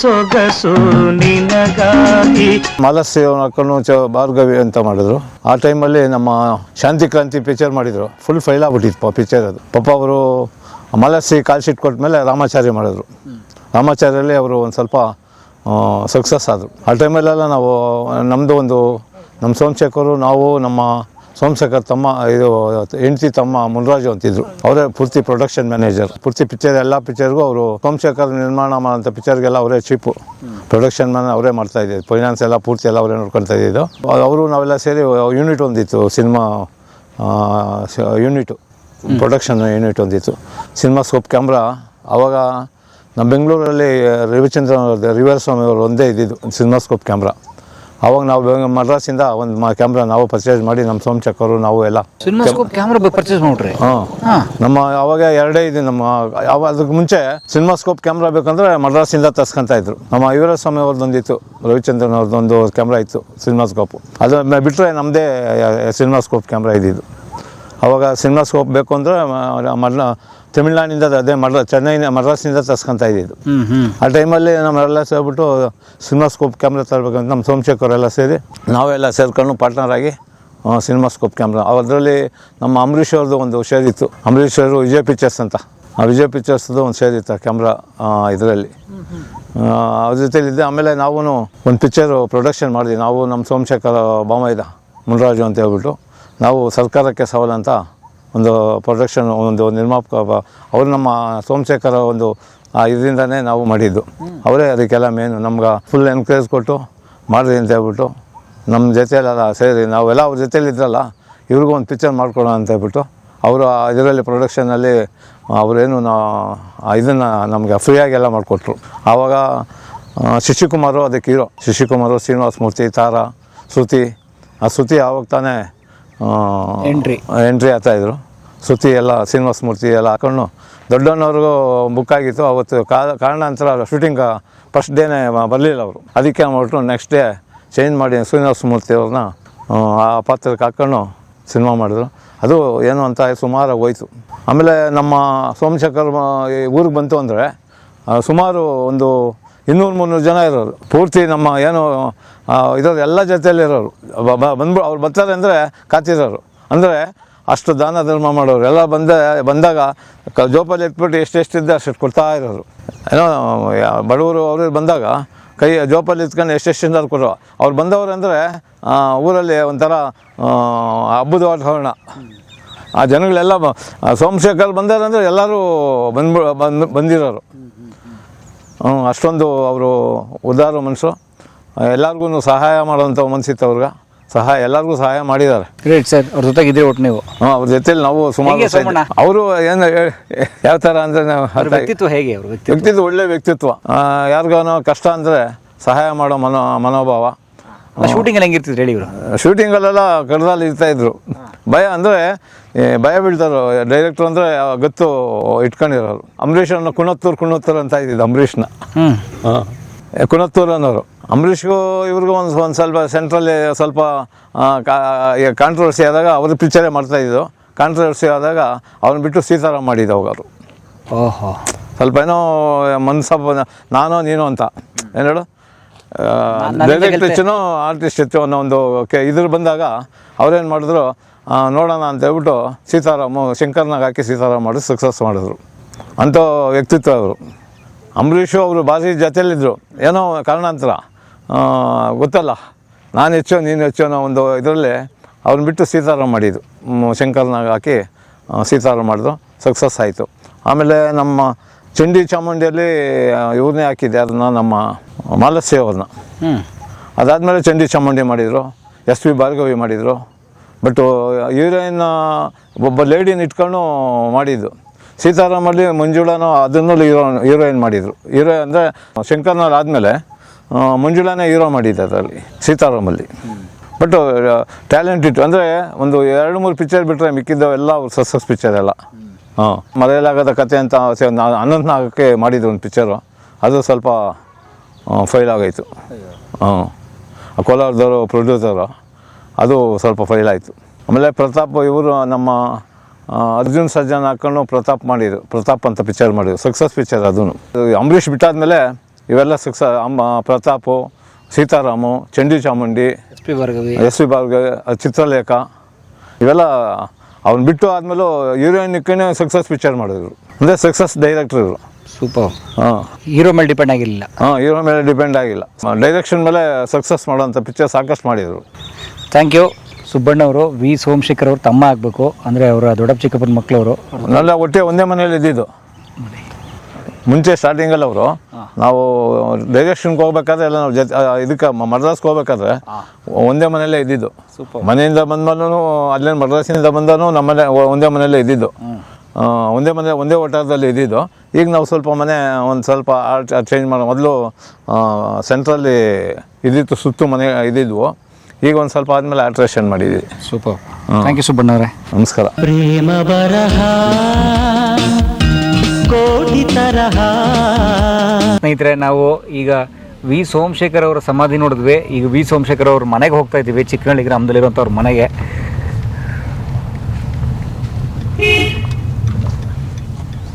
ಸೊಗಸು ನಿನಗಾಗಿ. ಮಾಲಸ್ಯ ಚ ಭಾರ್ಗವಿ ಅಂತ ಮಾಡಿದ್ರು. ಆ ಟೈಮಲ್ಲಿ ನಮ್ಮ ಶಾಂತಿ ಕ್ರಾಂತಿ ಪಿಕ್ಚರ್ ಮಾಡಿದ್ರು. ಫುಲ್ ಫೈಲ್ ಆಗ್ಬಿಟ್ಟಿತ್ತು ಪಿಕ್ಚರ್ ಅದು. ಪಾಪ ಅವರು ಮಾಲಸ್ಸಿ ಕಾಲ್ ಶೀಟ್ ಕೊಟ್ಟ ಮೇಲೆ ರಾಮಾಚಾರ್ಯ ಮಾಡಿದ್ರು. ರಾಮಾಚಾರ್ಯಲ್ಲಿ ಅವರು ಒಂದು ಸ್ವಲ್ಪ ಸಕ್ಸಸ್ ಆದರು. ಆ ಟೈಮಲ್ಲೆಲ್ಲ ನಾವು ನಮ್ಮದು ಒಂದು ನಮ್ಮ ಸೋಮಶೇಖರು ನಾವು ನಮ್ಮ ಸೋಮಶೇಖರ್ ತಮ್ಮ, ಇದು ಹೆಂಡತಿ ತಮ್ಮ ಮುನ್ರಾಜು ಅಂತಿದ್ರು. ಅವರೇ ಪೂರ್ತಿ ಪ್ರೊಡಕ್ಷನ್ ಮ್ಯಾನೇಜರ್ ಪೂರ್ತಿ ಪಿಕ್ಚರ್ ಎಲ್ಲ ಪಿಕ್ಚರ್ಗೂ ಅವರು ಸೋಮಶೇಖರ್ ನಿರ್ಮಾಣ ಮಾಡೋಂಥ ಪಿಕ್ಚರ್ಗೆಲ್ಲ ಅವರೇ ಚೀಪು ಪ್ರೊಡಕ್ಷನ್ ಮ್ಯಾನ್ ಅವರೇ ಮಾಡ್ತಾ ಇದ್ದಿದ್ದು. ಫೈನಾನ್ಸ್ ಎಲ್ಲ ಪೂರ್ತಿ ಎಲ್ಲ ಅವರೇ ನೋಡ್ಕೊಳ್ತಾ ಇದ್ದಿದ್ದು. ಅವರು ನಾವೆಲ್ಲ ಸೇರಿ ಯೂನಿಟ್ ಒಂದಿತ್ತು ಸಿನಿಮಾ ಯೂನಿಟು ಪ್ರೊಡಕ್ಷನ್ ಯೂನಿಟ್ ಒಂದಿತ್ತು. ಸಿನಿಮಾ ಸ್ಕೋಪ್ ಕ್ಯಾಮ್ರಾ ಅವಾಗ ನಮ್ಮ ಬೆಂಗಳೂರಲ್ಲಿ ರವಿಚಂದ್ರನ್ ರಿವರ್ ಸ್ವಾಮಿ ಅವರು ಒಂದೇ ಇದ್ದಿದ್ದು ಸಿನಿಮಾ ಸ್ಕೋಪ್ ಕ್ಯಾಮ್ರಾ ಆವಾಗ ನಾವು ಮದ್ರಾಸ್ ಮದ್ರಾಸಿಂದ ಒಂದು ಕ್ಯಾಮ್ರಾ ನಾವು ಪರ್ಚೇಸ್ ಮಾಡಿ ನಮ್ಮ ಸೋಮಚಕ್ಕರು ನಾವು ಎಲ್ಲ. ಕ್ಯಾಮ್ರಾ ಪರ್ಚೇಸ್ ಮಾಡ್ರಿ ಹಾಂ. ನಮ್ಮ ಅವಾಗ ಎರಡೇ ಇದೆ ನಮ್ಮ ಅದಕ್ಕೆ ಮುಂಚೆ ಸಿನಿಮಾಸ್ಕೋಪ್ ಕ್ಯಾಮ್ರಾ ಬೇಕಂದ್ರೆ ಮದ್ರಾಸಿಂದ ತರ್ಸ್ಕೊಂತ ಇದ್ರು. ನಮ್ಮ ವೀರಸ್ವಾಮಿ ಅವ್ರದ್ದೊಂದಿತ್ತು ರವಿಚಂದ್ರನ್ ಅವ್ರದ್ದೊಂದು ಕ್ಯಾಮ್ರಾ ಇತ್ತು ಸಿನಿಮಾಸ್ಕೋಪ್ ಅದು ಬಿಟ್ಟರೆ ಬಿಟ್ರೆ ನಮ್ಮದೇ ಸಿನಿಮಾಸ್ಕೋಪ್ ಕ್ಯಾಮ್ರಾ ಇದ್ದಿದ್ದು. ಅವಾಗ ಸಿನಿಮಾಸ್ಕೋಪ್ ಬೇಕು ಅಂದರೆ ಮಡ್ಲ ತಮಿಳ್ನಾಡಿಂದ ಅದೇ ಮಡ್ರ ಚೆನ್ನೈನ ಮಡ್ರಾಸ್ನಿಂದ ತರ್ಸ್ಕೊಂತ ಇದ್ದಿದ್ದು ಆ ಟೈಮಲ್ಲಿ ನಮ್ಮೆಲ್ಲ ಸೇರ್ಬಿಟ್ಟು ಸಿನಿಮಾಸ್ಕೋಪ್ ಕ್ಯಾಮ್ರಾ ತರಬೇಕಂತ ನಮ್ಮ ಸೋಮಶೇಖರ್ ಎಲ್ಲ ಸೇರಿ ನಾವೆಲ್ಲ ಸೇರ್ಕೊಂಡು ಪಾರ್ಟ್ನರ್ ಆಗಿ ಸಿನಿಮಾಸ್ಕೋಪ್ ಕ್ಯಾಮ್ರಾ. ಅದರಲ್ಲಿ ನಮ್ಮ ಅಂಬರೀಷ್ ಅವ್ರದ್ದು ಒಂದು ಶೇರ್ ಇತ್ತು. ಅಂಬರೀಷ್ ಅವರು ವಿಜಯ್ ಪಿಕ್ಚರ್ಸ್ ಅಂತ. ಆ ವಿಜಯ್ ಪಿಕ್ಚರ್ಸ್ದು ಒಂದು ಶೇರ್ ಇತ್ತು ಕ್ಯಾಮ್ರಾ ಇದರಲ್ಲಿ. ಅದ್ರ ಜೊತೆಲಿದ್ದೆ ಆಮೇಲೆ ನಾವು ಒಂದು ಪಿಕ್ಚರು ಪ್ರೊಡಕ್ಷನ್ ಮಾಡಿದ್ವಿ. ನಾವು ನಮ್ಮ ಸೋಮಶೇಖರ್ ಬಾಮೈದ ಮುನ್ರಾಜು ಅಂತ ಹೇಳ್ಬಿಟ್ಟು ನಾವು ಸರ್ಕಾರಕ್ಕೆ ಸವಾಲು ಅಂತ ಒಂದು ಪ್ರೊಡಕ್ಷನ್ ಒಂದು ನಿರ್ಮಾಪಕ ಅವರು ನಮ್ಮ ಸೋಮಶೇಖರ ಒಂದು ಇದರಿಂದನೇ ನಾವು ಮಾಡಿದ್ದು. ಅವರೇ ಅದಕ್ಕೆಲ್ಲ ಮೇನು ನಮ್ಗೆ ಫುಲ್ ಎನ್ಕರೇಜ್ ಕೊಟ್ಟು ಮಾಡಿರಿ ಅಂತ ಹೇಳ್ಬಿಟ್ಟು ನಮ್ಮ ಜೊತೆಯಲ್ಲೆಲ್ಲ ಸೇರಿ ನಾವೆಲ್ಲ ಅವ್ರ ಜೊತೇಲಿ ಇದ್ರಲ್ಲ ಇವ್ರಿಗೂ ಒಂದು ಪಿಕ್ಚರ್ ಮಾಡ್ಕೊಡೋಣ ಅಂತ ಹೇಳ್ಬಿಟ್ಟು ಅವರು ಇದರಲ್ಲಿ ಪ್ರೊಡಕ್ಷನಲ್ಲಿ ಅವರೇನು ಇದನ್ನು ನಮಗೆ ಫ್ರೀಯಾಗೆಲ್ಲ ಮಾಡಿಕೊಟ್ರು. ಆವಾಗ ಶಶಿಕುಮಾರು ಅದಕ್ಕೆ ಹೀರೋ ಶಶಿಕುಮಾರು ಶ್ರೀನಿವಾಸ ಮೂರ್ತಿ ತಾರಾ ಶ್ರುತಿ ಆ ಶ್ರುತಿ ಆವಾಗ ತಾನೇ ಎಂಟ್ರಿ ಎಂಟ್ರಿ ಆಗ್ತಾಯಿದ್ರು ಶ್ರುತಿ ಎಲ್ಲ, ಶ್ರೀನಿವಾಸ ಮೂರ್ತಿ ಎಲ್ಲ ಹಾಕೊಂಡು ದೊಡ್ಡವನವ್ರಿಗೂ ಬುಕ್ ಆಗಿತ್ತು. ಅವತ್ತು ಕಾರಣಾಂತರ ಶೂಟಿಂಗ್ ಫಸ್ಟ್ ಡೇನೇ ಬರಲಿಲ್ಲ ಅವರು. ಅದಕ್ಕೆ ಮಾಡ್ಬಿಟ್ಟು ನೆಕ್ಸ್ಟ್ ಡೇ ಚೇಂಜ್ ಮಾಡಿ ಶ್ರೀನಿವಾಸ ಮೂರ್ತಿ ಅವ್ರನ್ನ, ಆ ಪಾತ್ರಕ್ಕೆ ಹಾಕ್ಕೊಂಡು ಸಿನಿಮಾ ಮಾಡಿದ್ರು. ಅದು ಏನು ಅಂತ ಸುಮಾರು ಹೋಯ್ತು. ಆಮೇಲೆ ನಮ್ಮ ಸೋಮಶೇಖರ್ ಊರಿಗೆ ಬಂತು ಅಂದರೆ ಸುಮಾರು ಒಂದು ಇನ್ನೂರು ಮುನ್ನೂರು ಜನ ಇರೋರು. ಪೂರ್ತಿ ನಮ್ಮ ಏನು ಇರೋರು ಎಲ್ಲ ಜೊತೆಯಲ್ಲಿ ಇರೋರು. ಬ- ಬ- ಬಂದ್ಬಿಡು ಅವ್ರು ಬರ್ತಾರೆ ಅಂದರೆ ಕಾತಿರೋರು. ಅಂದರೆ ಅಷ್ಟು ದಾನ ಧರ್ಮ ಮಾಡೋರು. ಎಲ್ಲ ಬಂದ, ಬಂದಾಗ ಕ ಜೋಪಾಲಿ ಎತ್ಬಿಟ್ಟು ಎಷ್ಟೆಷ್ಟಿದ್ದೆ ಅಷ್ಟು ಕೊಡ್ತಾ ಇರೋರು. ಏನೋ ಬಡವರು ಅವರು ಬಂದಾಗ ಕೈ ಜೋಪಲ್ಲಿ ಎತ್ಕೊಂಡು ಎಷ್ಟೆಷ್ಟಿಂದ ಕೊಡೋ ಅವ್ರು ಬಂದವರು ಅಂದರೆ ಊರಲ್ಲಿ ಒಂಥರ ಹಬ್ಬದ ವಾತಾವರಣ. ಆ ಜನಗಳೆಲ್ಲ ಸೋಮಶೇಖರ್ ಬಂದಾರಂದ್ರೆ ಎಲ್ಲರೂ ಬಂದ್ಬಿ, ಬಂದು, ಬಂದಿರೋರು. ಅಷ್ಟೊಂದು ಅವರು ಉದಾರ ಮನಸ್ಸು ಎಲ್ಲರಿಗೂ ಸಹಾಯ ಮಾಡೋಂಥ ಮನಸ್ಸಿತ್ತು ಅವ್ರಿಗೆ. ಸಹಾಯ ಎಲ್ಲರಿಗೂ ಸಹಾಯ ಮಾಡಿದ್ದಾರೆ. ಗ್ರೇಟ್ ಸರ್ ಅವ್ರ ಜೊತೆಗೆ ಇದ್ರೆ ಒಟ್ಟು ನೀವು. ಹ್ಮ್, ಅವ್ರ ಜೊತೆಲಿ ನಾವು ಸುಮಾರು ಹೆಂಗೆ ಸೋಮಣ್ಣ? ಅವರು ಏನು ಯಾವ ಥರ ಅಂದರೆ ನಾವು ಅವ್ರ ವ್ಯಕ್ತಿತ್ವ ಹೇಗೆ ಅವ್ರ ವ್ಯಕ್ತಿತ್ವ? ವ್ಯಕ್ತಿತ್ವ ಒಳ್ಳೆ ವ್ಯಕ್ತಿತ್ವ. ಯಾರಿಗಾನೋ ಕಷ್ಟ ಅಂದರೆ ಸಹಾಯ ಮಾಡೋ ಮನೋ ಮನೋಭಾವ. ಶೂಟಿಂಗಲ್ಲಿ ಹೆಂಗಿರ್ತಿದ್ರು ಹೇಳಿ ಇವರು? ಶೂಟಿಂಗಲ್ಲೆಲ್ಲ ಇರ್ತಾ ಇದ್ರು. ಭಯ ಅಂದರೆ ಭಯ ಬೀಳ್ತಾರೋ. ಡೈರೆಕ್ಟರ್ ಅಂದರೆ ಗೊತ್ತು ಇಟ್ಕೊಂಡಿರೋರು. ಅಂಬರೀಷನ್ನು ಕುಣತ್ತೂರು ಕುಣತ್ತೂರು ಅಂತ ಇದ್ದಿದ್ದು ಅಂಬರೀಷ್ನ. ಹ್ಞೂ ಕುಣತ್ತೂರು ಅನ್ನೋರು. ಅಂಬರೀಷ್ಗೂ ಇವ್ರಿಗೂ ಒಂದು ಒಂದು ಸ್ವಲ್ಪ ಸೆಂಟ್ರಲ್ಲಿ ಸ್ವಲ್ಪ ಕಾಂಟ್ರವರ್ಸಿ ಆದಾಗ ಅವ್ರ ಪಿಕ್ಚರೇ ಮಾಡ್ತಾಯಿದ್ದು ಕಾಂಟ್ರವರ್ಸಿ ಆದಾಗ ಅವ್ರನ್ನ ಬಿಟ್ಟು ಸೀತಾರಾಮ್ ಮಾಡಿದ್ದು ಅವರು ಓಹೋ. ಸ್ವಲ್ಪ ಏನೋ ಮನ್ಸಪ್ಪ ನಾನು ನೀನು ಅಂತ. ಏನು ಹೇಳು? ಡೈರೆಕ್ಟ್. ಆರ್ಟಿಸ್ಟ್ ಹೆಚ್ಚು ಅನ್ನೋ ಒಂದು ಕೆ ಇದ್ರ ಬಂದಾಗ ಅವ್ರೇನು ಮಾಡಿದ್ರು? ನೋಡೋಣ ಅಂತ ಹೇಳ್ಬಿಟ್ಟು ಸೀತಾರಾಮು ಶಂಕರ್ನಾಗ ಹಾಕಿ ಸೀತಾರಾಮ್ ಮಾಡಿ ಸಕ್ಸಸ್ ಮಾಡಿದ್ರು. ಅಂಥ ವ್ಯಕ್ತಿತ್ವ ಅವರು. ಅಂಬರೀಷು ಅವರು ಬಾಸಿ ಜೊತೆಯಲ್ಲಿದ್ದರು ಏನೋ ಕಾರಣಾಂತರ. ಗೊತ್ತಲ್ಲ. ನಾನು ಹೆಚ್ಚೋ ನೀನು ಹೆಚ್ಚೋ ಅನ್ನೋ ಒಂದು ಇದರಲ್ಲಿ ಅವ್ರನ್ನ ಬಿಟ್ಟು ಸೀತಾರಾಮ್ ಮಾಡಿದ್ದು. ಶಂಕರ್ನಾಗ ಹಾಕಿ ಸೀತಾರಾಮ್ ಮಾಡಿದ್ರು. ಸಕ್ಸಸ್ ಆಯಿತು. ಆಮೇಲೆ ನಮ್ಮ ಚಂಡಿ ಚಾಮುಂಡಿಯಲ್ಲಿ ಇವ್ರನ್ನೇ ಹಾಕಿದ್ದೆ. ಅದನ್ನ ನಮ್ಮ ಮಾಲಸ್ಯ ಅವ್ರನ್ನ. ಹ್ಞೂ ಅದಾದಮೇಲೆ ಚಂಡಿ ಚಾಮುಂಡಿ ಮಾಡಿದರು. ಎಸ್ ಪಿ ಭಾರ್ಗವಿ ಮಾಡಿದರು. ಬಟ್ ಹೀರೋಯಿನ್ ಒಬ್ಬ ಲೇಡಿನ ಇಟ್ಕೊಂಡು ಮಾಡಿದ್ದು. ಸೀತಾರಾಮಲ್ಲಿ ಮಂಜುಳಾನು ಅದನ್ನು ಹೀರೋ ಹೀರೋಯಿನ್ ಮಾಡಿದರು. ಹೀರೋ ಅಂದರೆ ಶಂಕರ್ನಾಳ್ ಆದಮೇಲೆ ಮಂಜುಳಾನೇ ಹೀರೋ ಮಾಡಿದ್ದೆ ಅದರಲ್ಲಿ, ಸೀತಾರಾಮಲ್ಲಿ. ಬಟ್ ಟ್ಯಾಲೆಂಟ್ ಇಟ್ಟು ಅಂದರೆ ಒಂದು ಎರಡು ಮೂರು ಪಿಕ್ಚರ್ ಬಿಟ್ಟರೆ ಮಿಕ್ಕಿದ್ದವೆಲ್ಲ ಸಕ್ಸಸ್ ಪಿಕ್ಚರ್ ಎಲ್ಲ. ಹಾಂ ಮರೆಯಲಾಗದ ಕತೆ ಅಂತ ಆಸೆ ನಾ- ಅನಂತ್ ನಾಗಕ್ಕೆ ಮಾಡಿದ್ದು ಒಂದು ಪಿಕ್ಚರು ಅದು ಸ್ವಲ್ಪ ಫೈಲ್ ಆಗೋಯ್ತು. ಹಾಂ ಕೋಲಾರದವರು ಪ್ರೊಡ್ಯೂಸರು ಅದು ಸ್ವಲ್ಪ ಫೈಲ್ ಆಯಿತು. ಆಮೇಲೆ ಪ್ರತಾಪ್ ಇವರು ನಮ್ಮ ಅರ್ಜುನ್ ಸರ್ಜನ್ ಹಾಕೊಂಡು ಪ್ರತಾಪ್ ಮಾಡಿದ್ರು ಪ್ರತಾಪ್ ಅಂತ ಪಿಕ್ಚರ್ ಮಾಡಿದ್ರು ಸಕ್ಸಸ್ ಪಿಕ್ಚರ್ ಅದೂ ಅಂಬರೀಷ್ ಬಿಟ್ಟಾದ್ಮೇಲೆ ಇವೆಲ್ಲ ಸಕ್ಸ ಅಮ್ಮ Pratap Seetharamu Chandi Chamundi S P Bhargavi. S V Bhargavi Chitralekha ಇವೆಲ್ಲ ಅವ್ನು ಬಿಟ್ಟು ಆದಮೇಲೂ ಹೀರೋಯಿನ್ ಇಕ್ಕನೇ ಸಕ್ಸಸ್ ಪಿಕ್ಚರ್ ಮಾಡಿದ್ರು. ಅಂದರೆ ಸಕ್ಸಸ್ ಡೈರೆಕ್ಟರ್ ಇವರು. ಸೂಪರ್. ಹಾಂ. ಹೀರೋ ಮೇಲೆ ಡಿಪೆಂಡ್ ಆಗಿರಲಿಲ್ಲ. ಹಾಂ ಹೀರೋ ಮೇಲೆ ಡಿಪೆಂಡ್ ಆಗಿಲ್ಲ. ಡೈರೆಕ್ಷನ್ ಮೇಲೆ ಸಕ್ಸಸ್ ಮಾಡೋಂಥ ಪಿಕ್ಚರ್ ಸಾಕಷ್ಟು ಮಾಡಿದರು. Thank you. ಸುಬ್ಬಣ್ಣವರು ವಿ. ಸೋಮಶೇಖರ್ ಅವರು ತಮ್ಮ ಆಗಬೇಕು. ಅಂದರೆ ಅವರ ದೊಡ್ಡಪ್ಪ ಚಿಕ್ಕಪ್ಪನ ಮಕ್ಕಳವರು ನಲ್ಲ ಒಟ್ಟೆ ಒಂದೇ ಮನೇಲಿ ಇದ್ದಿದ್ದು. ಮುಂಚೆ ಸ್ಟಾರ್ಟಿಂಗಲ್ಲಿ ಅವರು ನಾವು ಡೈರೆಕ್ಷನ್ಗೆ ಹೋಗ್ಬೇಕಾದ್ರೆ ಎಲ್ಲ ನಾವು ಜೊತೆ ಇದಕ್ಕೆ ಮದ್ರಾಸ್ಗೆ ಹೋಗ್ಬೇಕಾದ್ರೆ ಒಂದೇ ಮನೆಯಲ್ಲೇ ಇದ್ದಿದ್ದು. ಮನೆಯಿಂದ ಬಂದ್ಮೇಲೂ ಅಲ್ಲೇ ಮಡ್ರಾಸಿನಿಂದ ಬಂದನು ನಮ್ಮನೆ ಒಂದೇ ಮನೆಯಲ್ಲೇ ಇದ್ದಿದ್ದು. ಒಂದೇ ಮನೆ ಒಂದೇ ಒಟ್ಟಾರದಲ್ಲಿ ಇದ್ದಿದ್ದು. ಈಗ ನಾವು ಸ್ವಲ್ಪ ಮನೆ ಒಂದು ಸ್ವಲ್ಪ ಆರ್ಟ್ ಚೇಂಜ್ ಮಾಡೋ ಮೊದಲು ಸೆಂಟ್ರಲ್ಲಿ ಇದ್ದಿತ್ತು ಸುತ್ತು ಮನೆ ಇದ್ದಿದ್ವು. ಈಗ ಒಂದು ಸ್ವಲ್ಪ ಆದಮೇಲೆ ಆಲ್ಟ್ರೇಷನ್ ಮಾಡಿದ್ವಿ. ಸೂಪರ್. ಥ್ಯಾಂಕ್ ಯು ಸುಬ್ಬಣ್ಣವ್ರೆ. ಅವರೇ ನಮಸ್ಕಾರ. ಪ್ರೇಮ ಬರಹ. ಕೋಟಿ ತರಹ. ಸ್ನೇಹಿತರೆ ನಾವು ಈಗ ವಿ. ಸೋಮಶೇಖರ್ ಅವರ ಸಮಾಧಿ ನೋಡಿದ್ವಿ. ಈಗ ವಿ. ಸೋಮಶೇಖರ್ ಅವ್ರ ಮನೆಗೆ ಹೋಗ್ತಾ ಇದ್ದೀವಿ ಚಿಕ್ಕನಹಳ್ಳಿ ಗ್ರಾಮದಲ್ಲಿರುವಂಥ ಅವ್ರ ಮನೆಗೆ.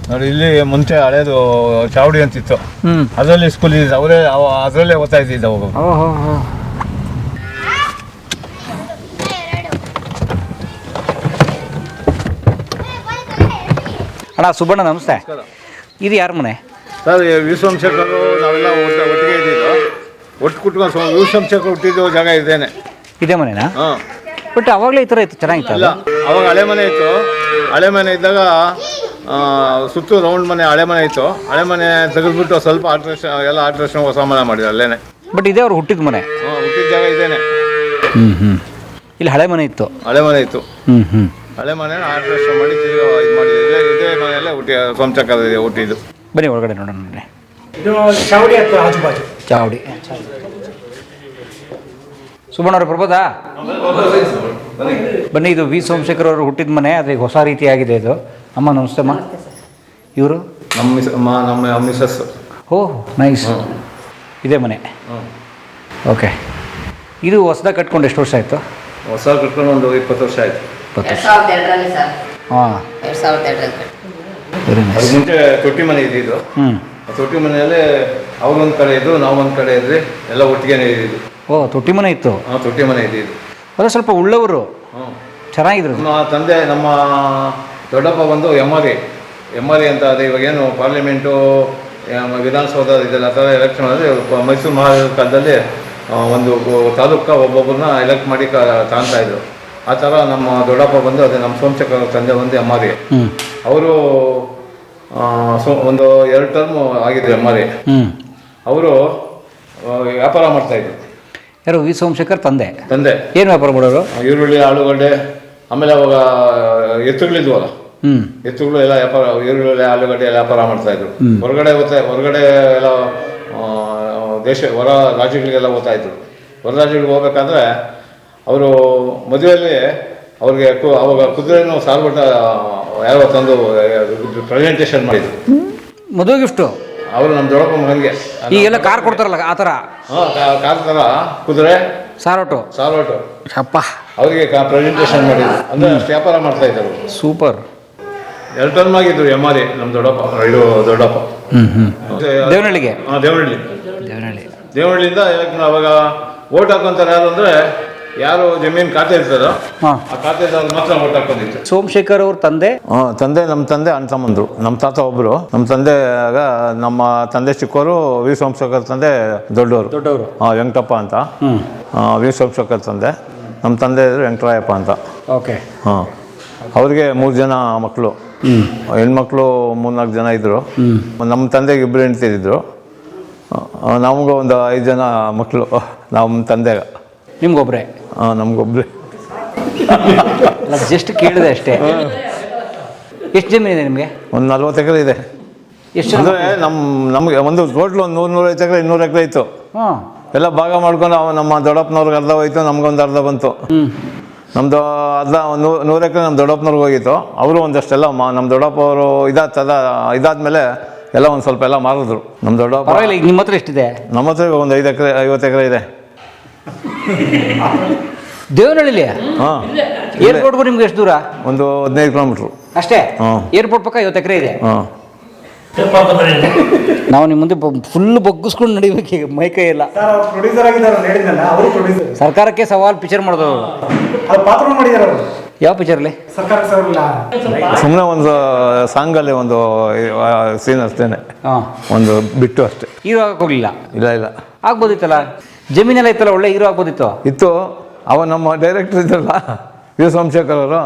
ನೋಡಿ ಇಲ್ಲಿ ಮುಂಚೆ ಹಳೇದು ಚಾವಡಿ ಅಂತಿತ್ತು. ಹ್ಞೂ ಅದರಲ್ಲಿ ಸ್ಕೂಲ್ ಇದೆ ಅವರೇ ಅದರಲ್ಲೇ ಓದ್ತಾ ಇದ್ದಿದ್ದು ಅವಾಗ. ಅಣ್ಣ ಸುಬ್ಬಣ್ಣ ನಮಸ್ತೆ. ಇದು ಯಾರ ಮನೆ? ಸರ್ ವಿಶ್ವಂಶೇಖರು ನಾವೆಲ್ಲ ಒಟ್ಟು ಒಟ್ಟಿಗೆ ಇದ್ದಿದ್ದು ಒಟ್ಟು ಕುಟ್ಕೊಂಡು ಸ್ವ ವಿಶ್ವಂಶೇಖರ್ ಹುಟ್ಟಿದ್ದು ಜಾಗ ಇದೇನೆ. ಇದೇ ಮನೆನಾ? ಹಾಂ. ಬಟ್ ಅವಾಗಲೇ ಈ ಥರ ಇತ್ತು ಚೆನ್ನಾಗಿತ್ತು ಇಲ್ಲ ಅದು ಅವಾಗ ಹಳೆ ಮನೆ ಇತ್ತು. ಹಳೆ ಮನೆ ಇದ್ದಾಗ ಆ, ಸುತ್ತು ರೌಂಡ್ ಮನೆ ಹಳೆ ಮನೆ ಇತ್ತು. ಹಳೆ ಮನೆ ತೆಗೆದ್ಬಿಟ್ಟು ಸ್ವಲ್ಪ ಆಲ್ಟ್ರೇಷನ್ ಎಲ್ಲ ಆಲ್ಟ್ರೇಷನ್ ಹೊಸ ಮನೆ ಮಾಡಿದ್ರು ಅಲ್ಲೇನೆ. ಬಟ್ ಇದೇ ಅವ್ರು ಹುಟ್ಟಿದ ಮನೆ. ಹಾಂ ಹುಟ್ಟಿದ ಜಾಗ ಇದೇನೆ. ಹ್ಞೂ ಹ್ಞೂ ಇಲ್ಲಿ ಹಳೆ ಮನೆ ಇತ್ತು. ಹಳೆ ಮನೆ ಇತ್ತು. ಹ್ಞೂ ಹ್ಞೂ ಹಳೆ ಮನೆ ಆಲ್ಟ್ರೇಷನ್ ಮಾಡಿ ತಿರ್ಗಾ ಇದು ಮಾಡಿ ಇದೇ ಇದೇ ಮನೆಯಲ್ಲೇ ಹುಟ್ಟಿ ಸೋಮಚಕ್ರ ಹುಟ್ಟಿದ್ದು ಬನ್ನಿ ಒಳಗಡೆ ನೋಡೋಣ ಬನ್ನಿ ಇದು ಚಾವಡಿ ಅಥವಾ ಆಜುಬಾಜು? ಚಾವಡಿ. ಸುಬ್ಬಣ್ಣವ್ರೆ ಬರ್ಬೋದಾ ಬನ್ನಿ ಇದು ವಿ ಸೋಮಶೇಖರ್ ಅವರು ಹುಟ್ಟಿದ ಮನೆ ಆದರೆ ಈಗ ಹೊಸ ರೀತಿ ಆಗಿದೆ ಇದು. ಅಮ್ಮ ನಮಸ್ತೆ ಅಮ್ಮ. ಇವರು? ನಮ್ಮ ಮಿಸ್ ನಮ್ಮ ಮಿಸಸ್ ಓ ನೈಸ್. ಇದೇ ಮನೆ. ಓಕೆ. ಇದು ಹೊಸದಾಗಿ ಕಟ್ಕೊಂಡು ಎಷ್ಟು ವರ್ಷ ಆಯಿತು? ಹೊಸ ಕಟ್ಕೊಂಡು ಒಂದು ಇಪ್ಪತ್ತು ವರ್ಷ ಆಯಿತು. ಇಪ್ಪತ್ತು ಎರಡ್ ಸಾವಿರದ ಎರಡರಲ್ಲಿ ಸರ್. ಹಾಂ. ಎರಡ್ ಸಾವಿರದ ಎರಡರಲ್ಲಿ. ವೆರಿ ಅದು ಮುಂಚೆ ತೊಟ್ಟಿ ಮನೆ ಇದ್ದಿದ್ದು ಹ್ಞೂ ಆ ತೊಟ್ಟಿ ಮನೆಯಲ್ಲಿ ಅವ್ರೊಂದು ಕಡೆ ಇದ್ದು ನಾವೊಂದು ಒಂದು ಕಡೆ ಇದ್ರಿ ಎಲ್ಲ ಒಟ್ಟಿಗೆನೇ ಇದ್ದಿದ್ದು. ಓ ತೊಟ್ಟಿ ಮನೆ ಇತ್ತು? ಆ ತೊಟ್ಟಿ ಮನೆ ಇದ್ದಿದ್ದು ಅದು ಸ್ವಲ್ಪ ಉಳ್ಳವರು. ಹ್ಞೂ ಚೆನ್ನಾಗಿದ್ರು. ನಮ್ಮ ತಂದೆ ನಮ್ಮ ದೊಡ್ಡಪ್ಪ ಬಂದು M R A M R A ಅಂತ ಅದೇ ಇವಾಗೇನು ಪಾರ್ಲಿಮೆಂಟು ಆ, ವಿಧಾನಸೌಧ ಇದೆಲ್ಲ ಆ ಥರ ಎಲೆಕ್ಷನ್ ಆದರೆ ಪ- ಮೈಸೂರು ಮಹಾರಾಜ ಕಾಲದಲ್ಲಿ ಆ, ಒಂದು ತಾಲೂಕ ಒಬ್ಬೊಬ್ಬರನ್ನ ಎಲೆಕ್ಟ್ ಮಾಡಿ ಕ ಇದ್ರು. ಆ ಥರ ನಮ್ಮ ದೊಡ್ಡಪ್ಪ ಬಂದು ಅದೇ ನಮ್ಮ ಸೋಮಶೇಖರ ತಂದೆ ಬಂದು ಎಂ ಆರ್ ಎ. ಅವರು ಸೊ ಒಂದು ಎರಡು ಟರ್ಮ್ ಆಗಿದೆ ಎಂ ಆರ್ ಎ. ಅವರು ವ್ಯಾಪಾರ ಮಾಡ್ತಾಯಿದ್ರು ಯಾರು? ವಿ ಸೋಮಶೇಖರ್ ತಂದೆ. ತಂದೆ. ಏನು ವ್ಯಾಪಾರ ಮಾಡೋರು? ಈರುಳ್ಳಿ ಆಲೂಗಡ್ಡೆ ಆಮೇಲೆ ಅವಾಗ ಎತ್ತುಗಳಿದ್ವಲ್ಲ. ಎತ್ತುಗಳು ಎಲ್ಲ ವ್ಯಾಪಾರ ಈರುಳ್ಳಿ ಆಲೂಗಡ್ಡೆ ಎಲ್ಲ ವ್ಯಾಪಾರ ಮಾಡ್ತಾ ಇದ್ರು. ಹೊರಗಡೆ ಹೋಗ್ತಾ ಹೊರಗಡೆ ಎಲ್ಲ ದೇಶ ಹೊರ ರಾಜ್ಯಗಳಿಗೆಲ್ಲ ಹೋಗ್ತಾ ಇದ್ರು. ಹೊರ ರಾಜ್ಯಗಳಿಗೆ ಹೋಗ್ಬೇಕಾದ್ರೆ ಅವರು ಮದುವೆಯಲ್ಲಿ ಅವ್ರಿಗೆ ಕು- ಅವಾಗ ಕುದುರೆನೂ ಸಾಲ್ಬಿಟ್ಟ ಯಾರೋ ತಂದು ಪ್ರೆಸೆಂಟೇಷನ್ ಮಾಡಿದ್ರು. ಮದುವೆ ಗಿಫ್ಟು ಅವರು ನಮ್ಮ ದೊಡ್ಡಪ್ಪ ಮಗನಿಗೆ. ಈಗೆಲ್ಲ ಕಾರ್ ಕೊಡ್ತಾರಲ್ಲ ಆ ಥರ? ಹಾಂ ಕಾರ್ ಥರ ಕುದುರೆ ಸಾರೋಟು. ಸಾರೋಟು ಅಪ್ಪ ಅವರಿಗೆ ಪ್ರೆಸೆಂಟೇಷನ್ ಮಾಡಿದ್ರು. ಅಂದರೆ ವ್ಯಾಪಾರ ಮಾಡ್ತಾ ಇದ್ದರು. ಸೂಪರ್. ಎರಡು ಟರ್ಮ್ ಆಗಿದ್ರು ಎಂ ಆರ್ ಎ ನಮ್ಮ ದೊಡ್ಡಪ್ಪ ಇದು ದೊಡ್ಡಪ್ಪ. ದೇವನಹಳ್ಳಿಗೆ? ಹಾಂ ದೇವನಹಳ್ಳಿ. ದೇವನಹಳ್ಳಿ. ದೇವನಹಳ್ಳಿಯಿಂದ ಯಾಕೆ ಅವಾಗ ಓಟ್ ಹಾಕೊಂತಾರೆ ಯಾರು ಅಂದರೆ ಯಾರು ಜಮೀನ್ ಖಾತೆ ಇರ್ತಾರೋ ಹಾಂ. ಆ ಖಾತೆದವ್ರು ಮಾತ್ರ ಓಟ್ ಹಾಕೊಂಡಿತ್ತು ಸೋಮಶೇಖರ್ ಅವ್ರ ತಂದೆ? ಹಾಂ ತಂದೆ ನಮ್ಮ ತಂದೆ ಅಣ್ಣ ತಮ್ಮಂದ್ರು. ನಮ್ಮ ತಾತ ಒಬ್ರು. ನಮ್ಮ ತಂದೆ ಆಗ ನಮ್ಮ ತಂದೆ ಚಿಕ್ಕವರು ವಿ. ಸೋಮಶೇಖರ್ ತಂದೆ ದೊಡ್ಡವರು. ದೊಡ್ಡವರು. ಹಾಂ ವೆಂಕಟಪ್ಪ ಅಂತ. ಆ, ವಿ. ಸೋಮಶೇಖರ್ ತಂದೆ. ನಮ್ಮ ತಂದೆ ಇದ್ರು ವೆಂಕಟರಾಯಪ್ಪ ಅಂತ. ಓಕೆ. ಹಾಂ ಅವ್ರಿಗೆ ಮೂರು ಜನ ಮಕ್ಕಳು ಹೆಣ್ಮಕ್ಳು ಮೂರ್ನಾಲ್ಕು ಜನ ಇದ್ದರು ನಮ್ಮ ತಂದೆಗೆ ಇಬ್ಬರು ಹೆಂಡ್ತಿದ್ರು ನಮಗೂ ಒಂದು ಐದು ಜನ ಮಕ್ಕಳು ನಮ್ಮ ತಂದೆಗೆ. ನಿಮ್ಗೊಬ್ರೆ? ಹಾಂ ಅಲ್ಲ ಜಸ್ಟ್ ಕೇಳಿದೆ ಅಷ್ಟೇ. ಎಷ್ಟು ಜಮೀನು ಇದೆ ನಿಮಗೆ? ಒಂದು ನಲ್ವತ್ತು ಎಕರೆ ಇದೆ. ಎಷ್ಟು ಜನ? ಅಂದರೆ ನಮ್ಮ ನಮಗೆ ಒಂದು ಟೋಟ್ಲು ಒಂದು ನೂರು ನೂರೈವತ್ತು ಎಕರೆ ಇನ್ನೂರು ಎಕರೆ ಇತ್ತು. ಹಾಂ. ಎಲ್ಲ ಭಾಗ ಮಾಡ್ಕೊಂಡು ಅವ ನಮ್ಮ ದೊಡ್ಡಪ್ಪನವ್ರಿಗೆ ಅರ್ಧ ಹೋಯ್ತು ನಮ್ಗೊಂದು ಅರ್ಧ ಬಂತು. ನಮ್ಮದು ಅರ್ಧ ಒಂದು ನೂರು ನೂರು ಎಕರೆ ನಮ್ಮ ದೊಡ್ಡಪ್ಪನವ್ರಿಗೆ ಹೋಗಿತ್ತು. ಅವರು ಒಂದಷ್ಟೆಲ್ಲ ಮಾ ನಮ್ಮ ದೊಡ್ಡಪ್ಪ ಅವರು ಇದಾದ ಇದಾದ್ಮೇಲೆ ಎಲ್ಲ ಒಂದು ಸ್ವಲ್ಪ ಎಲ್ಲ ಮಾರಿದ್ರು. ನಮ್ಮ ದೊಡ್ಡಪ್ಪ ಪರವಾಗಿಲ್ಲ ಈಗ ನಿಮ್ಮ ಹತ್ರ ಎಷ್ಟಿದೆ? ನಮ್ಮ ಹತ್ರ ಒಂದು ಐದು ಎಕರೆ ಐವತ್ತು ಎಕರೆ ಇದೆ. *laughs* ದೇವನಹಳ್ಳಿಲಿ ಹಾಂ. ಏರ್ಪೋರ್ಟ್ಗೂ ನಿಮ್ಗೆ ಎಷ್ಟು ದೂರ? ಒಂದು ಹದಿನೈದು ಕಿಲೋಮೀಟ್ರು ಅಷ್ಟೇ? ಹ್ಮ್. ಏರ್ಪೋರ್ಟ್ ಪಕ್ಕ ಐವತ್ತು ಎಕರೆ ಇದೆ? ಹಾಂ. ನಾವು ನಿಮ್ಮ ಮುಂದೆ ಫುಲ್ ಬಗ್ಗಿಸ್ಕೊಂಡು ನಡಿಬೇಕು ಈಗ ಮೈ ಕೈ ಎಲ್ಲ. ಪ್ರೊಡ್ಯೂಸರ್ ಆಗಿದ್ದಾರೆ ಹೇಳಿದ್ನಲ್ಲ ಅವರು ಪ್ರೊಡ್ಯೂಸರ್ ಸರ್ಕಾರಕ್ಕೆ ಸವಾಲ್ ಪಿಕ್ಚರ್ ಮಾಡಿದವರು ಅದು ಪಾತ್ರ ಅವರು. ಯಾವ ಪಿಕ್ಚರ್ಲಿ ಸರ್ಕಾರ ಸವರಿಲ್ಲ ಸುಮ್ಮನೆ ಒಂದು ಸಾಂಗಲ್ಲಿ ಒಂದು ಸೀನ್ ಅಷ್ಟೇನೆ. ಹಾಂ. ಒಂದು ಬಿಟ್ಟು ಅಷ್ಟೇ. ಹೀರೋ ಆಗಕ್ಕೆ ಹೋಗ್ಲಿಲ್ಲ? ಇಲ್ಲ ಇಲ್ಲ. ಆಗ್ಬೋದಿತ್ತಲ್ಲ? ಜಮೀನೆಲ್ಲ ಇತ್ತಲ್ಲ ಒಳ್ಳೆ ಹೀರೋ ಆಗ್ಬೋದಿತ್ತು? ಇತ್ತು. ಅವ ನಮ್ಮ ಡೈರೆಕ್ಟರ್ ಇದ್ರಲ್ಲ ವಿ ಸೋಮಶೇಖರ್ ಅವರು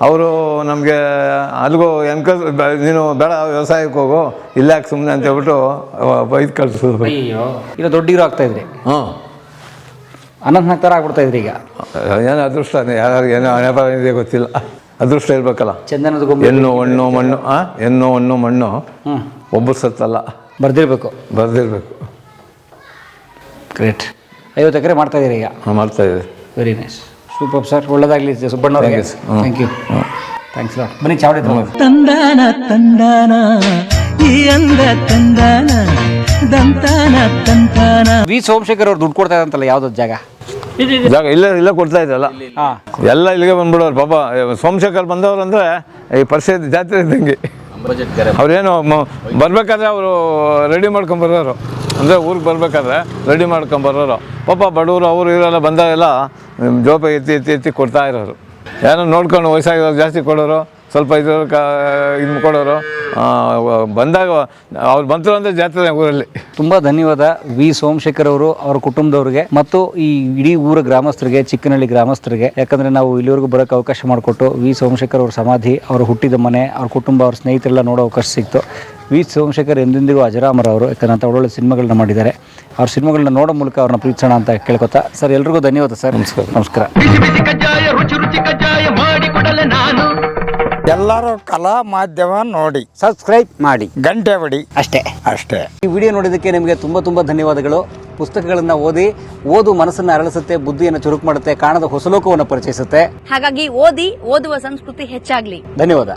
ಅವರು ನಮಗೆ ಅಲ್ಲಿಗೂ ಎನ್ಕಸ್ ನೀನು ಬೇಡ ವ್ಯವಸಾಯಕ್ಕೆ ಹೋಗು ಇಲ್ಲ ಯಾಕೆ ಸುಮ್ಮನೆ ಅಂತ ಹೇಳ್ಬಿಟ್ಟು ಬೈದು ಕಳಿಸೋದು ಅಯ್ಯೋ ಇಲ್ಲ ದೊಡ್ಡ ಹೀರೋ ಆಗ್ತಾ ಇದ್ರಿ. ಹಾಂ ಅನಂತ ನಾಗ್ ಥರ ಆಗ್ಬಿಡ್ತಾ ಇದ್ರಿ ಈಗ. ಏನೋ ಅದೃಷ್ಟ ಯಾರು ಏನೋ ಹಣೆ ಇದೆ ಗೊತ್ತಿಲ್ಲ. ಅದೃಷ್ಟ ಇರ್ಬೇಕಲ್ಲ. ಚಂದನದ ಗೊಂಬೆ ಹೆಣ್ಣು ಹಣ್ಣು ಮಣ್ಣು ಆ? ಹೆಣ್ಣು ಹಣ್ಣು ಮಣ್ಣು. ಹ್ಞೂ ಒಬ್ಬರು ಸತ್ತಲ್ಲ. ಬರ್ದಿರ್ಬೇಕು. ಬರ್ದಿರ್ಬೇಕು. ಗ್ರೇಟ್ ಐವತ್ತು ಎಕರೆ ಮಾಡ್ತಾ ಇದ್ದೀರಿ ಈಗ? ಹಾಂ ಮಾಡ್ತಾ ಇದೆ ವೆರಿ ನೈಸ್ ಸೂಪರ್ ಸರ್ ಒಳ್ಳೇದಾಗಲಿ Subbanna Thank you, thank you thanks lot ಬನ್ನಿ ಚಾವಡಿ ತಂದಾನ ತಂದಾನ ಈ ಅಂದ ತಂದಾನ ದಂತಾನ ತಂತಾನ ವಿ. ಸೋಮಶೇಖರ್ ಅವ್ರು ದುಡ್ಡು ಕೊಡ್ತಾ ಇದ್ದಂತಲ್ಲ ಯಾವ್ದು ಜಾಗ? ಜಾಗ ಇಲ್ಲ ಇಲ್ಲ ಕೊಡ್ತಾ ಇದ್ದಲ್ಲ ಹಾಂ. ಎಲ್ಲ ಇಲ್ಲಿಗೆ ಬಂದ್ಬಿಡೋರು ಪಾಪ ಸೋಮಶೇಖರ್ ಬಂದವರು ಅಂದರೆ ಈ ಪರಿಸ್ಥಿತಿ ಜಾತ್ರೆ ಇದ್ದಂಗೆ. ಅವ್ರೇನು ಬರ್ಬೇಕಾದ್ರೆ ಅವರು ರೆಡಿ ಮಾಡ್ಕೊಂಬರೋರು ಅಂದರೆ ಊರಿಗೆ ಬರಬೇಕಾದ್ರೆ ರೆಡಿ ಮಾಡ್ಕೊಂಬರೋರು ಪಾಪ ಬಡವರು, ಅವರು, ಇವರೆಲ್ಲ ಬಂದಾಗೆಲ್ಲ ಜೋಪ ಎತ್ತಿ ಎತ್ತಿ ಎತ್ತಿ ಕೊಡ್ತಾ ಇರೋರು. ಏನೋ ನೋಡ್ಕೊಂಡು ವಯಸ್ಸಾಗಿರೋರು ಜಾಸ್ತಿ ಕೊಡೋರು, ಸ್ವಲ್ಪ ಇದ್ರ ಕ, ಇದು ಕೊಡೋರು. ಬಂದಾಗ ಅವ್ರು ಬಂತರು ಅಂದರೆ ಜಾತ್ರೆ ಊರಲ್ಲಿ. ತುಂಬ ಧನ್ಯವಾದ ವಿ ಸೋಮಶೇಖರ್ ಅವರು, ಅವರ ಕುಟುಂಬದವ್ರಿಗೆ ಮತ್ತು ಈ ಇಡೀ ಊರ ಗ್ರಾಮಸ್ಥರಿಗೆ, ಚಿಕ್ಕನಹಳ್ಳಿ ಗ್ರಾಮಸ್ಥರಿಗೆ. ಯಾಕಂದರೆ ನಾವು ಇಲ್ಲಿವರೆಗೂ ಬರೋಕ್ಕೆ ಅವಕಾಶ ಮಾಡಿಕೊಟ್ಟು ವಿ ಸೋಮಶೇಖರ್ ಅವ್ರ ಸಮಾಧಿ, ಅವರು ಹುಟ್ಟಿದ ಮನೆ, ಅವ್ರ ಕುಟುಂಬ, ಅವ್ರ ಸ್ನೇಹಿತರೆಲ್ಲ ನೋಡೋ ಅವಕಾಶ ಸಿಕ್ತು. ವಿ ಸೋಮಶೇಖರ್ ಎಂದೆಂದಿಗೂ ಅಜರಾಮರವರು ಯಾಕಂದ್ರೆ ಅಂತ ಒಳ್ಳೊಳ್ಳೆ ಸಿನಿಮಾಗಳನ್ನ ಮಾಡಿದ್ದಾರೆ. ಅವ್ರ ಸಿನಿಮಾಗಳನ್ನ ನೋಡೋ ಮೂಲಕ ಅವ್ರನ್ನ ಪ್ರೀತಿಸೋಣ ಅಂತ ಕೇಳ್ಕೊತಾ ಸರ್ ಎಲ್ರಿಗೂ ಧನ್ಯವಾದ ಸರ್. ನಮಸ್ಕಾರ. ನಮಸ್ಕಾರ. ಎಲ್ಲರೂ ಕಲಾ ಮಾಧ್ಯಮ ನೋಡಿ. ಸಬ್ಸ್ಕ್ರೈಬ್ ಮಾಡಿ. ಗಂಟೆ ಹೊಡಿ ಅಷ್ಟೇ. ಅಷ್ಟೇ. ಈ ವಿಡಿಯೋ ನೋಡಿದ್ದಕ್ಕೆ ನಿಮಗೆ ತುಂಬ ತುಂಬ ಧನ್ಯವಾದಗಳು. ಪುಸ್ತಕಗಳನ್ನು ಓದಿ ಓದು ಮನಸ್ಸನ್ನ ಅರಳಿಸುತ್ತೆ ಬುದ್ಧಿಯನ್ನು ಚುರುಕು ಮಾಡುತ್ತೆ ಕಾಣದ ಹೊಸಲೋಕವನ್ನು ಪರಿಚಯಿಸುತ್ತೆ. ಹಾಗಾಗಿ ಓದಿ ಓದುವ ಸಂಸ್ಕೃತಿ ಹೆಚ್ಚಾಗ್ಲಿ. ಧನ್ಯವಾದ.